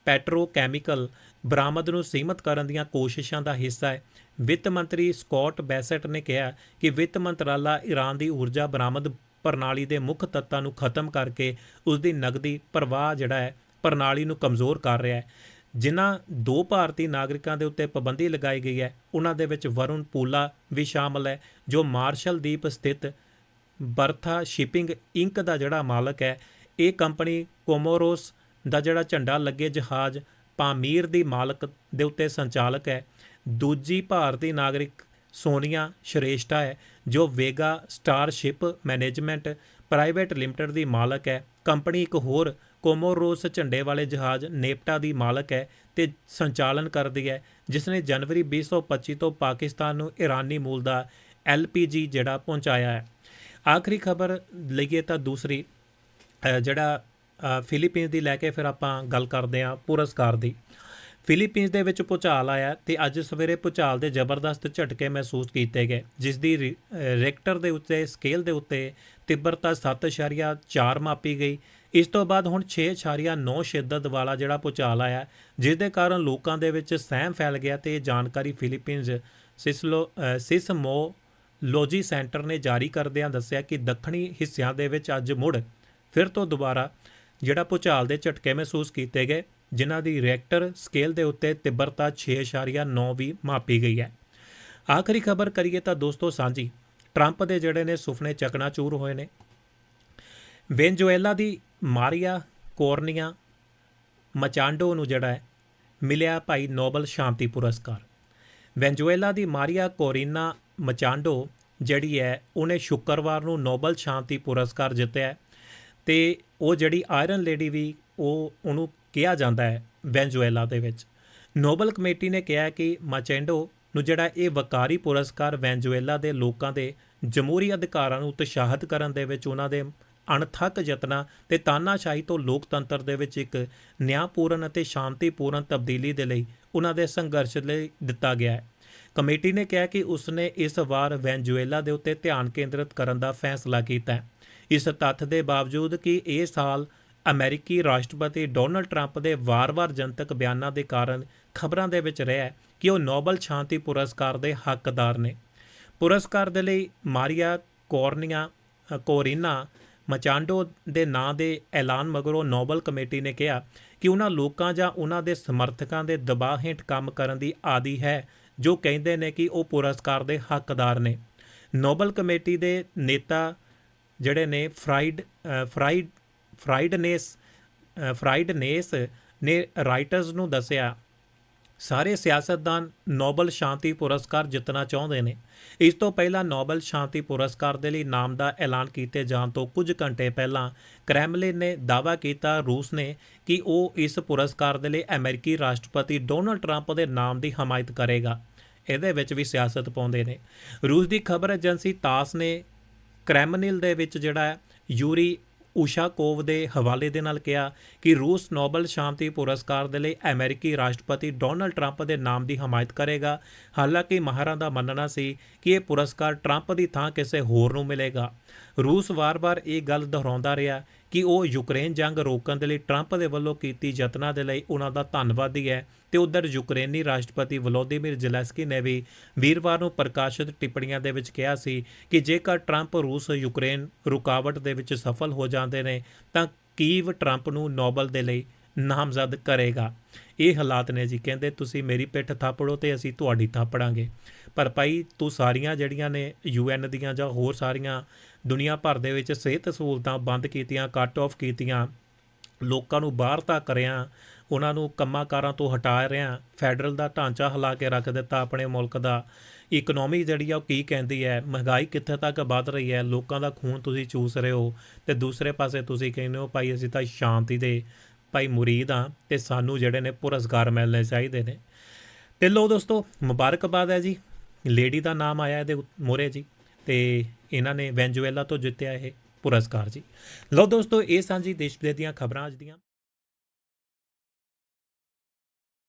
ਪੈਟਰੋਕੈਮੀਕਲ ਬਰਾਮਦ ਨੂੰ ਸੀਮਤ ਕਰਨ ਦੀਆਂ ਕੋਸ਼ਿਸ਼ਾਂ ਦਾ ਹਿੱਸਾ ਹੈ। ਵਿੱਤ ਮੰਤਰੀ ਸਕਾਟ ਬੈਸਟ ਨੇ ਕਿਹਾ ਕਿ ਵਿੱਤ ਮੰਤਰਾਲਾ ਈਰਾਨ ਦੀ ਊਰਜਾ ਬਰਾਮਦ ਪ੍ਰਣਾਲੀ ਦੇ ਮੁੱਖ ਤੱਤਾਂ ਨੂੰ ਖਤਮ ਕਰਕੇ ਉਸ ਦੀ ਨਗਦੀ ਪ੍ਰਵਾਹ ਜਿਹੜਾ ਹੈ, ਪ੍ਰਣਾਲੀ ਨੂੰ ਕਮਜ਼ੋਰ ਕਰ ਰਿਹਾ ਹੈ। ਜਿਨ੍ਹਾਂ ਦੋ ਭਾਰਤੀ ਨਾਗਰਿਕਾਂ ਦੇ ਉੱਤੇ ਪਾਬੰਦੀ ਲਗਾਈ ਗਈ ਹੈ ਉਹਨਾਂ ਦੇ ਵਿੱਚ ਵਰੁਣ ਪੂਲਾ ਵੀ ਸ਼ਾਮਲ ਹੈ, ਜੋ ਮਾਰਸ਼ਲ ਦੀਪ ਸਥਿਤ ਬਰਥਾ ਸ਼ਿਪਿੰਗ ਇੰਕ ਦਾ ਜਿਹੜਾ ਮਾਲਕ ਹੈ, ਇਹ ਕੰਪਨੀ ਕੋਮੋਰੋਸ ਦਾ ਜਿਹੜਾ ਝੰਡਾ ਲੱਗੇ ਜਹਾਜ਼ ਪਾਮੀਰ ਦੀ ਮਾਲਕ ਦੇ ਉੱਤੇ ਸੰਚਾਲਕ ਹੈ। ਦੂਜੀ ਭਾਰਤੀ ਨਾਗਰਿਕ ਸੋਨੀਆ ਸ਼੍ਰੇਸ਼ਟਾ ਹੈ, ਜੋ Vega Starship management private limited ਦੀ ਮਾਲਕ ਹੈ। ਕੰਪਨੀ ਇੱਕ ਹੋਰ ਕੋਮੋਰੋਸ ਝੰਡੇ ਵਾਲੇ ਜਹਾਜ਼ ਨੇਪਟਾ ਦੀ ਮਾਲਕ ਹੈ ਤੇ ਸੰਚਾਲਨ ਕਰਦੀ ਹੈ ਜਿਸ ਨੇ ਜਨਵਰੀ 2025 ਤੋਂ ਪਾਕਿਸਤਾਨ ਨੂੰ ਈਰਾਨੀ ਮੂਲ ਦਾ LPG ਜਿਹੜਾ ਪਹੁੰਚਾਇਆ ਹੈ। ਆਖਰੀ ਖਬਰ ਲਈਏ ਤਾਂ ਦੂਸਰੀ ਜਿਹੜਾ ਫਿਲੀਪੀਨਸ ਦੀ ਲੈ ਕੇ ਫਿਰ ਆਪਾਂ ਗੱਲ ਕਰਦੇ ਹਾਂ ਪੁਰਸਕਾਰ ਦੀ। ਫਿਲੀਪੀਨਸ ਦੇ ਵਿੱਚ ਭੂਚਾਲ ਆਇਆ ਤੇ ਅੱਜ ਸਵੇਰੇ ਭੂਚਾਲ ਦੇ ਜ਼ਬਰਦਸਤ ਝਟਕੇ ਮਹਿਸੂਸ ਕੀਤੇ ਗਏ ਜਿਸ ਦੀ ਰੀ- ਰਿਕਟਰ ਦੇ ਉੱਤੇ ਸਕੇਲ ਦੇ ਉੱਤੇ ਤਿੱਬਰਤਾ 7.4 ਮਾਪੀ ਗਈ। ਇਸ ਤੋਂ ਬਾਅਦ ਹੁਣ 6.9 ਸ਼ਿੱਦਤ ਵਾਲਾ ਜਿਹੜਾ ਭੂਚਾਲ ਆਇਆ ਜਿਸ ਦੇ ਕਾਰਨ ਲੋਕਾਂ ਦੇ ਵਿੱਚ ਸਹਿਮ ਫੈਲ ਗਿਆ ਤੇ ਇਹ ਜਾਣਕਾਰੀ ਫਿਲੀਪੀਨਸ ਸਿਸਲੋ ਅ, ਸਿਸਮੋ ਲੋਜੀ ਸੈਂਟਰ ਨੇ ਜਾਰੀ ਕਰਦਿਆਂ ਦੱਸਿਆ ਕਿ ਦੱਖਣੀ ਹਿੱਸਿਆਂ ਦੇ ਵਿੱਚ ਅੱਜ ਮੁੜ ਫਿਰ ਤੋਂ ਦੁਬਾਰਾ ਜਿਹੜਾ ਭੂਚਾਲ ਦੇ ਝਟਕੇ ਮਹਿਸੂਸ ਕੀਤੇ ਗਏ, ਜਿਨ੍ਹਾਂ ਦੀ ਰਿਐਕਟਰ ਸਕੇਲ ਦੇ ਉੱਤੇ ਤਿੱਬਰਤਾ 6.9 ਵੀ ਮਾਪੀ ਗਈ ਹੈ। ਆਖਰੀ ਖਬਰ ਕਰੀਏ ਤਾਂ ਦੋਸਤੋ ਸਾਂਝੀ, ਟਰੰਪ ਦੇ ਜਿਹੜੇ ਨੇ ਸੁਪਨੇ ਚਕਨਾਚੂਰ ਹੋਏ ਨੇ। ਵੈਨਜ਼ੂਏਲਾ ਦੀ ਮਾਰੀਆ ਕੋਰਨੀਆ ਮਚਾਂਡੋ ਨੂੰ ਜਿਹੜਾ ਹੈ, ਮਿਲਿਆ ਭਾਈ ਨੋਬਲ ਸ਼ਾਂਤੀ ਪੁਰਸਕਾਰ। ਵੈਨਜ਼ੂਏਲਾ ਦੀ ਮਾਰੀਆ ਕੋਰੀਨਾ ਮਚਾਂਡੋ ਜਿਹੜੀ ਹੈ, ਉਹਨੇ ਸ਼ੁੱਕਰਵਾਰ ਨੂੰ ਨੋਬਲ ਸ਼ਾਂਤੀ ਪੁਰਸਕਾਰ ਜਿੱਤਿਆ ਤੇ ਉਹ ਜਿਹੜੀ ਆਇਰਨ ਲੇਡੀ ਵੀ ਉਹ ਉਹਨੂੰ ਕਿਹਾ ਜਾਂਦਾ ਹੈ ਵੈਨਜ਼ੂਏਲਾ ਦੇ ਵਿੱਚ। ਨੋਬਲ ਕਮੇਟੀ ਨੇ ਕਿਹਾ ਕਿ ਮਾਚੈਂਡੋ ਨੂੰ ਜਿਹੜਾ ਇਹ ਵਕਾਰੀ ਪੁਰਸਕਾਰ ਵੈਨਜ਼ੂਏਲਾ ਦੇ ਲੋਕਾਂ ਦੇ ਜਮਹੂਰੀ ਅਧਿਕਾਰਾਂ ਨੂੰ ਉਤਸ਼ਾਹਿਤ ਕਰਨ ਦੇ ਵਿੱਚ ਉਹਨਾਂ ਦੇ ਅਣਥੱਕ ਯਤਨਾਂ ਤੇ ਤਾਨਾਸ਼ਾਹੀ ਤੋਂ ਲੋਕਤੰਤਰ ਦੇ ਵਿੱਚ ਇੱਕ ਨਿਆਂਪੂਰਨ ਅਤੇ ਸ਼ਾਂਤੀਪੂਰਨ ਤਬਦੀਲੀ ਦੇ ਲਈ ਉਹਨਾਂ ਦੇ ਸੰਘਰਸ਼ ਲਈ ਦਿੱਤਾ ਗਿਆ ਹੈ। ਕਮੇਟੀ ਨੇ ਕਿਹਾ ਕਿ ਉਸਨੇ ਇਸ ਵਾਰ ਵੈਨਜ਼ੂਏਲਾ ਦੇ ਉੱਤੇ ਧਿਆਨ ਕੇਂਦਰਿਤ ਕਰਨ ਦਾ ਫੈਸਲਾ ਕੀਤਾ ਹੈ। ਇਸ ਤੱਥ ਦੇ ਬਾਵਜੂਦ ਕਿ ਇਹ ਸਾਲ ਅਮਰੀਕੀ ਰਾਸ਼ਟਰਪਤੀ ਡੋਨਲਡ ਟਰੰਪ ਦੇ ਵਾਰ-ਵਾਰ ਜਨਤਕ ਬਿਆਨਾਂ ਦੇ ਕਾਰਨ ਖਬਰਾਂ ਦੇ ਵਿੱਚ ਰਿਹਾ ਕਿ ਉਹ ਨੋਬਲ ਸ਼ਾਂਤੀ ਪੁਰਸਕਾਰ ਦੇ ਹੱਕਦਾਰ ਨੇ। ਪੁਰਸਕਾਰ ਦੇ ਲਈ ਮਾਰੀਆ ਕੋਰਨੀਆ ਕੋਰੀਨਾ ਮਚਾਂਡੋ ਦੇ ਨਾਂ ਦੇ ਐਲਾਨ ਮਗਰੋਂ ਨੋਬਲ ਕਮੇਟੀ ਨੇ ਕਿਹਾ ਕਿ ਉਹਨਾਂ ਲੋਕਾਂ ਜਾਂ ਉਹਨਾਂ ਦੇ ਸਮਰਥਕਾਂ ਦੇ ਦਬਾਅ ਹੇਠ ਕੰਮ ਕਰਨ ਦੀ ਆਦੀ ਹੈ, ਜੋ ਕਹਿੰਦੇ ਨੇ ਕਿ ਉਹ ਪੁਰਸਕਾਰ ਦੇ ਹੱਕਦਾਰ ਨੇ। ਨੋਬਲ ਕਮੇਟੀ ਦੇ ਨੇਤਾ ਜਿਹੜੇ ਨੇ ਫਰਾਈਡ ਅ, ਫਰਾਈਡ ਫਰਾਈਡਨੇਸ ਫਰਾਈਡਨੇਸ ਨੇ ਰਾਈਟਰਸ ਨੂੰ ਦੱਸਿਆ ਸਾਰੇ ਸਿਆਸਤਦਾਨ ਨੋਬਲ ਸ਼ਾਂਤੀ ਪੁਰਸਕਾਰ ਜਿੱਤਣਾ ਚਾਹੁੰਦੇ ਨੇ। ਇਸ ਤੋਂ ਪਹਿਲਾਂ ਨੋਬਲ ਸ਼ਾਂਤੀ ਪੁਰਸਕਾਰ ਦੇ ਲਈ ਨਾਮ ਦਾ ਐਲਾਨ ਕੀਤੇ ਜਾਣ ਤੋਂ ਕੁਝ ਘੰਟੇ ਪਹਿਲਾਂ ਕ੍ਰੈਮਲਿਨ ਨੇ ਦਾਅਵਾ ਕੀਤਾ ਰੂਸ ਨੇ ਕਿ ਉਹ ਇਸ ਪੁਰਸਕਾਰ ਦੇ ਲਈ ਅਮਰੀਕੀ ਰਾਸ਼ਟਰਪਤੀ ਡੋਨਲਡ ਟਰੰਪ ਦੇ ਨਾਮ ਦੀ ਹਮਾਇਤ ਕਰੇਗਾ। ਇਹਦੇ ਵਿੱਚ ਵੀ ਸਿਆਸਤ ਪਾਉਂਦੇ ਨੇ। ਰੂਸ ਦੀ ਖਬਰ ਏਜੰਸੀ ਤਾਸ ਨੇ ਕ੍ਰੈਮਲਿਨ ਦੇ ਵਿੱਚ ਜਿਹੜਾ ਯੂਰੀ ਉਸ਼ਾਕੋਵ ਦੇ ਹਵਾਲੇ ਦੇ ਨਾਲ ਕਿਹਾ ਕਿ ਰੂਸ ਨੋਬਲ ਸ਼ਾਂਤੀ ਪੁਰਸਕਾਰ ਦੇ ਲਈ ਅਮਰੀਕੀ ਰਾਸ਼ਟਰਪਤੀ ਡੋਨਲਡ ਟਰੰਪ ਦੇ ਨਾਮ ਦੀ ਹਮਾਇਤ ਕਰੇਗਾ। ਹਾਲਾਂਕਿ ਮਾਹਰਾਂ ਦਾ ਮੰਨਣਾ ਸੀ ਕਿ ਇਹ ਪੁਰਸਕਾਰ ਟਰੰਪ ਦੀ ਥਾਂ ਕਿਸੇ ਹੋਰ ਨੂੰ ਮਿਲੇਗਾ। ਰੂਸ ਵਾਰ-ਵਾਰ ਇਹ ਗੱਲ ਦੁਹਰਾਉਂਦਾ ਰਿਹਾ ਕਿ ਉਹ ਯੂਕਰੇਨ ਜੰਗ ਰੋਕਣ ਦੇ ਲਈ ਟਰੰਪ ਦੇ ਵੱਲੋਂ ਕੀਤੀ ਯਤਨਾਂ ਦੇ ਲਈ ਉਹਨਾਂ ਦਾ ਧੰਨਵਾਦੀ ਹੈ। ਤੇ ਉਧਰ ਯੂਕਰੇਨੀ ਰਾਸ਼ਟਰਪਤੀ ਵਲੋਦੀਮੀਰ ਜ਼ੈਲੈਂਸਕੀ ਨੇ ਵੀ ਵੀਰਵਾਰ ਨੂੰ ਪ੍ਰਕਾਸ਼ਿਤ ਟਿੱਪਣੀਆਂ ਦੇ ਵਿੱਚ ਕਿਹਾ ਸੀ ਕਿ ਜੇਕਰ ਟਰੰਪ ਰੂਸ ਯੂਕਰੇਨ ਰੁਕਾਵਟ ਦੇ ਵਿੱਚ ਸਫਲ ਹੋ ਜਾਂਦੇ ਨੇ, ਤਾਂ ਕੀਵ ਟਰੰਪ ਨੂੰ ਨੋਬਲ ਦੇ ਲਈ ਨਾਮਜ਼ਦ ਕਰੇਗਾ। ਇਹ ਹਾਲਾਤ ਨੇ ਜੀ, ਕਹਿੰਦੇ, ਤੁਸੀਂ ਮੇਰੀ ਪਿੱਠ ਥਾਪੜੋ ਤੇ ਅਸੀਂ ਤੁਹਾਡੀ ਥਾਪੜਾਂਗੇ। ਪਰ ਭਾਈ, ਤੂੰ ਸਾਰੀਆਂ ਜਿਹੜੀਆਂ ਨੇ ਯੂਐਨ ਦੀਆਂ ਜਾਂ ਹੋਰ ਸਾਰੀਆਂ ਦੁਨੀਆ ਭਰ ਦੇ ਵਿੱਚ ਸਿਹਤ ਸਹੂਲਤਾਂ ਬੰਦ ਕੀਤੀਆਂ ਕੱਟ ਆਫ ਕੀਤੀਆਂ, ਲੋਕਾਂ ਨੂੰ ਬਾਹਰ ਤਾਂ ਕਰਿਆ ਉਹਨਾਂ ਨੂੰ ਕੰਮਾਂ-ਕਾਰਾਂ ਤੋਂ ਹਟਾ ਰਿਹਾ ਫੈਡਰਲ ਦਾ ਢਾਂਚਾ ਹਿਲਾ ਕੇ ਰੱਖ ਦਿੱਤਾ ਆਪਣੇ ਮੁਲਕ ਦਾ। ਇਕਨੋਮੀ ਜਿਹੜੀ ਆ ਉਹ ਕੀ ਕਹਿੰਦੀ ਹੈ? ਮਹਿੰਗਾਈ ਕਿੱਥੇ ਤੱਕ ਵੱਧ ਰਹੀ ਹੈ? ਲੋਕਾਂ ਦਾ ਖੂਨ ਤੁਸੀਂ ਚੂਸ ਰਹੇ ਹੋ ਤੇ ਦੂਸਰੇ ਪਾਸੇ ਤੁਸੀਂ ਕਹਿੰਦੇ ਹੋ, ਭਾਈ, ਅਸੀਂ ਤਾਂ ਸ਼ਾਂਤੀ ਦੇ ਭਾਈ ਮੁਰੀਦ ਆ ਤੇ ਸਾਨੂੰ ਜਿਹੜੇ ਨੇ ਪੁਰਸਕਾਰ ਮਿਲਣੇ ਚਾਹੀਦੇ ਨੇ। ਤੇ ਲੋ ਦੋਸਤੋ, ਮੁਬਾਰਕਬਾਦ ਹੈ ਜੀ। ਲੇਡੀ ਦਾ ਨਾਮ ਆਇਆ ਇਹਦੇ ਮੋਰੇ ਜੀ ਤੇ ਇਹਨਾਂ ਨੇ ਵੈਨਜ਼ੂਏਲਾ ਤੋਂ ਜਿੱਤਿਆ ਇਹ ਪੁਰਸਕਾਰ ਜੀ। ਲੋ ਦੋਸਤੋ, ਇਹ ਸਾਂਝੀ ਦੇਸ਼ ਦੇ ਦੀਆਂ ਖਬਰਾਂ ਅੱਜ ਦੀਆਂ।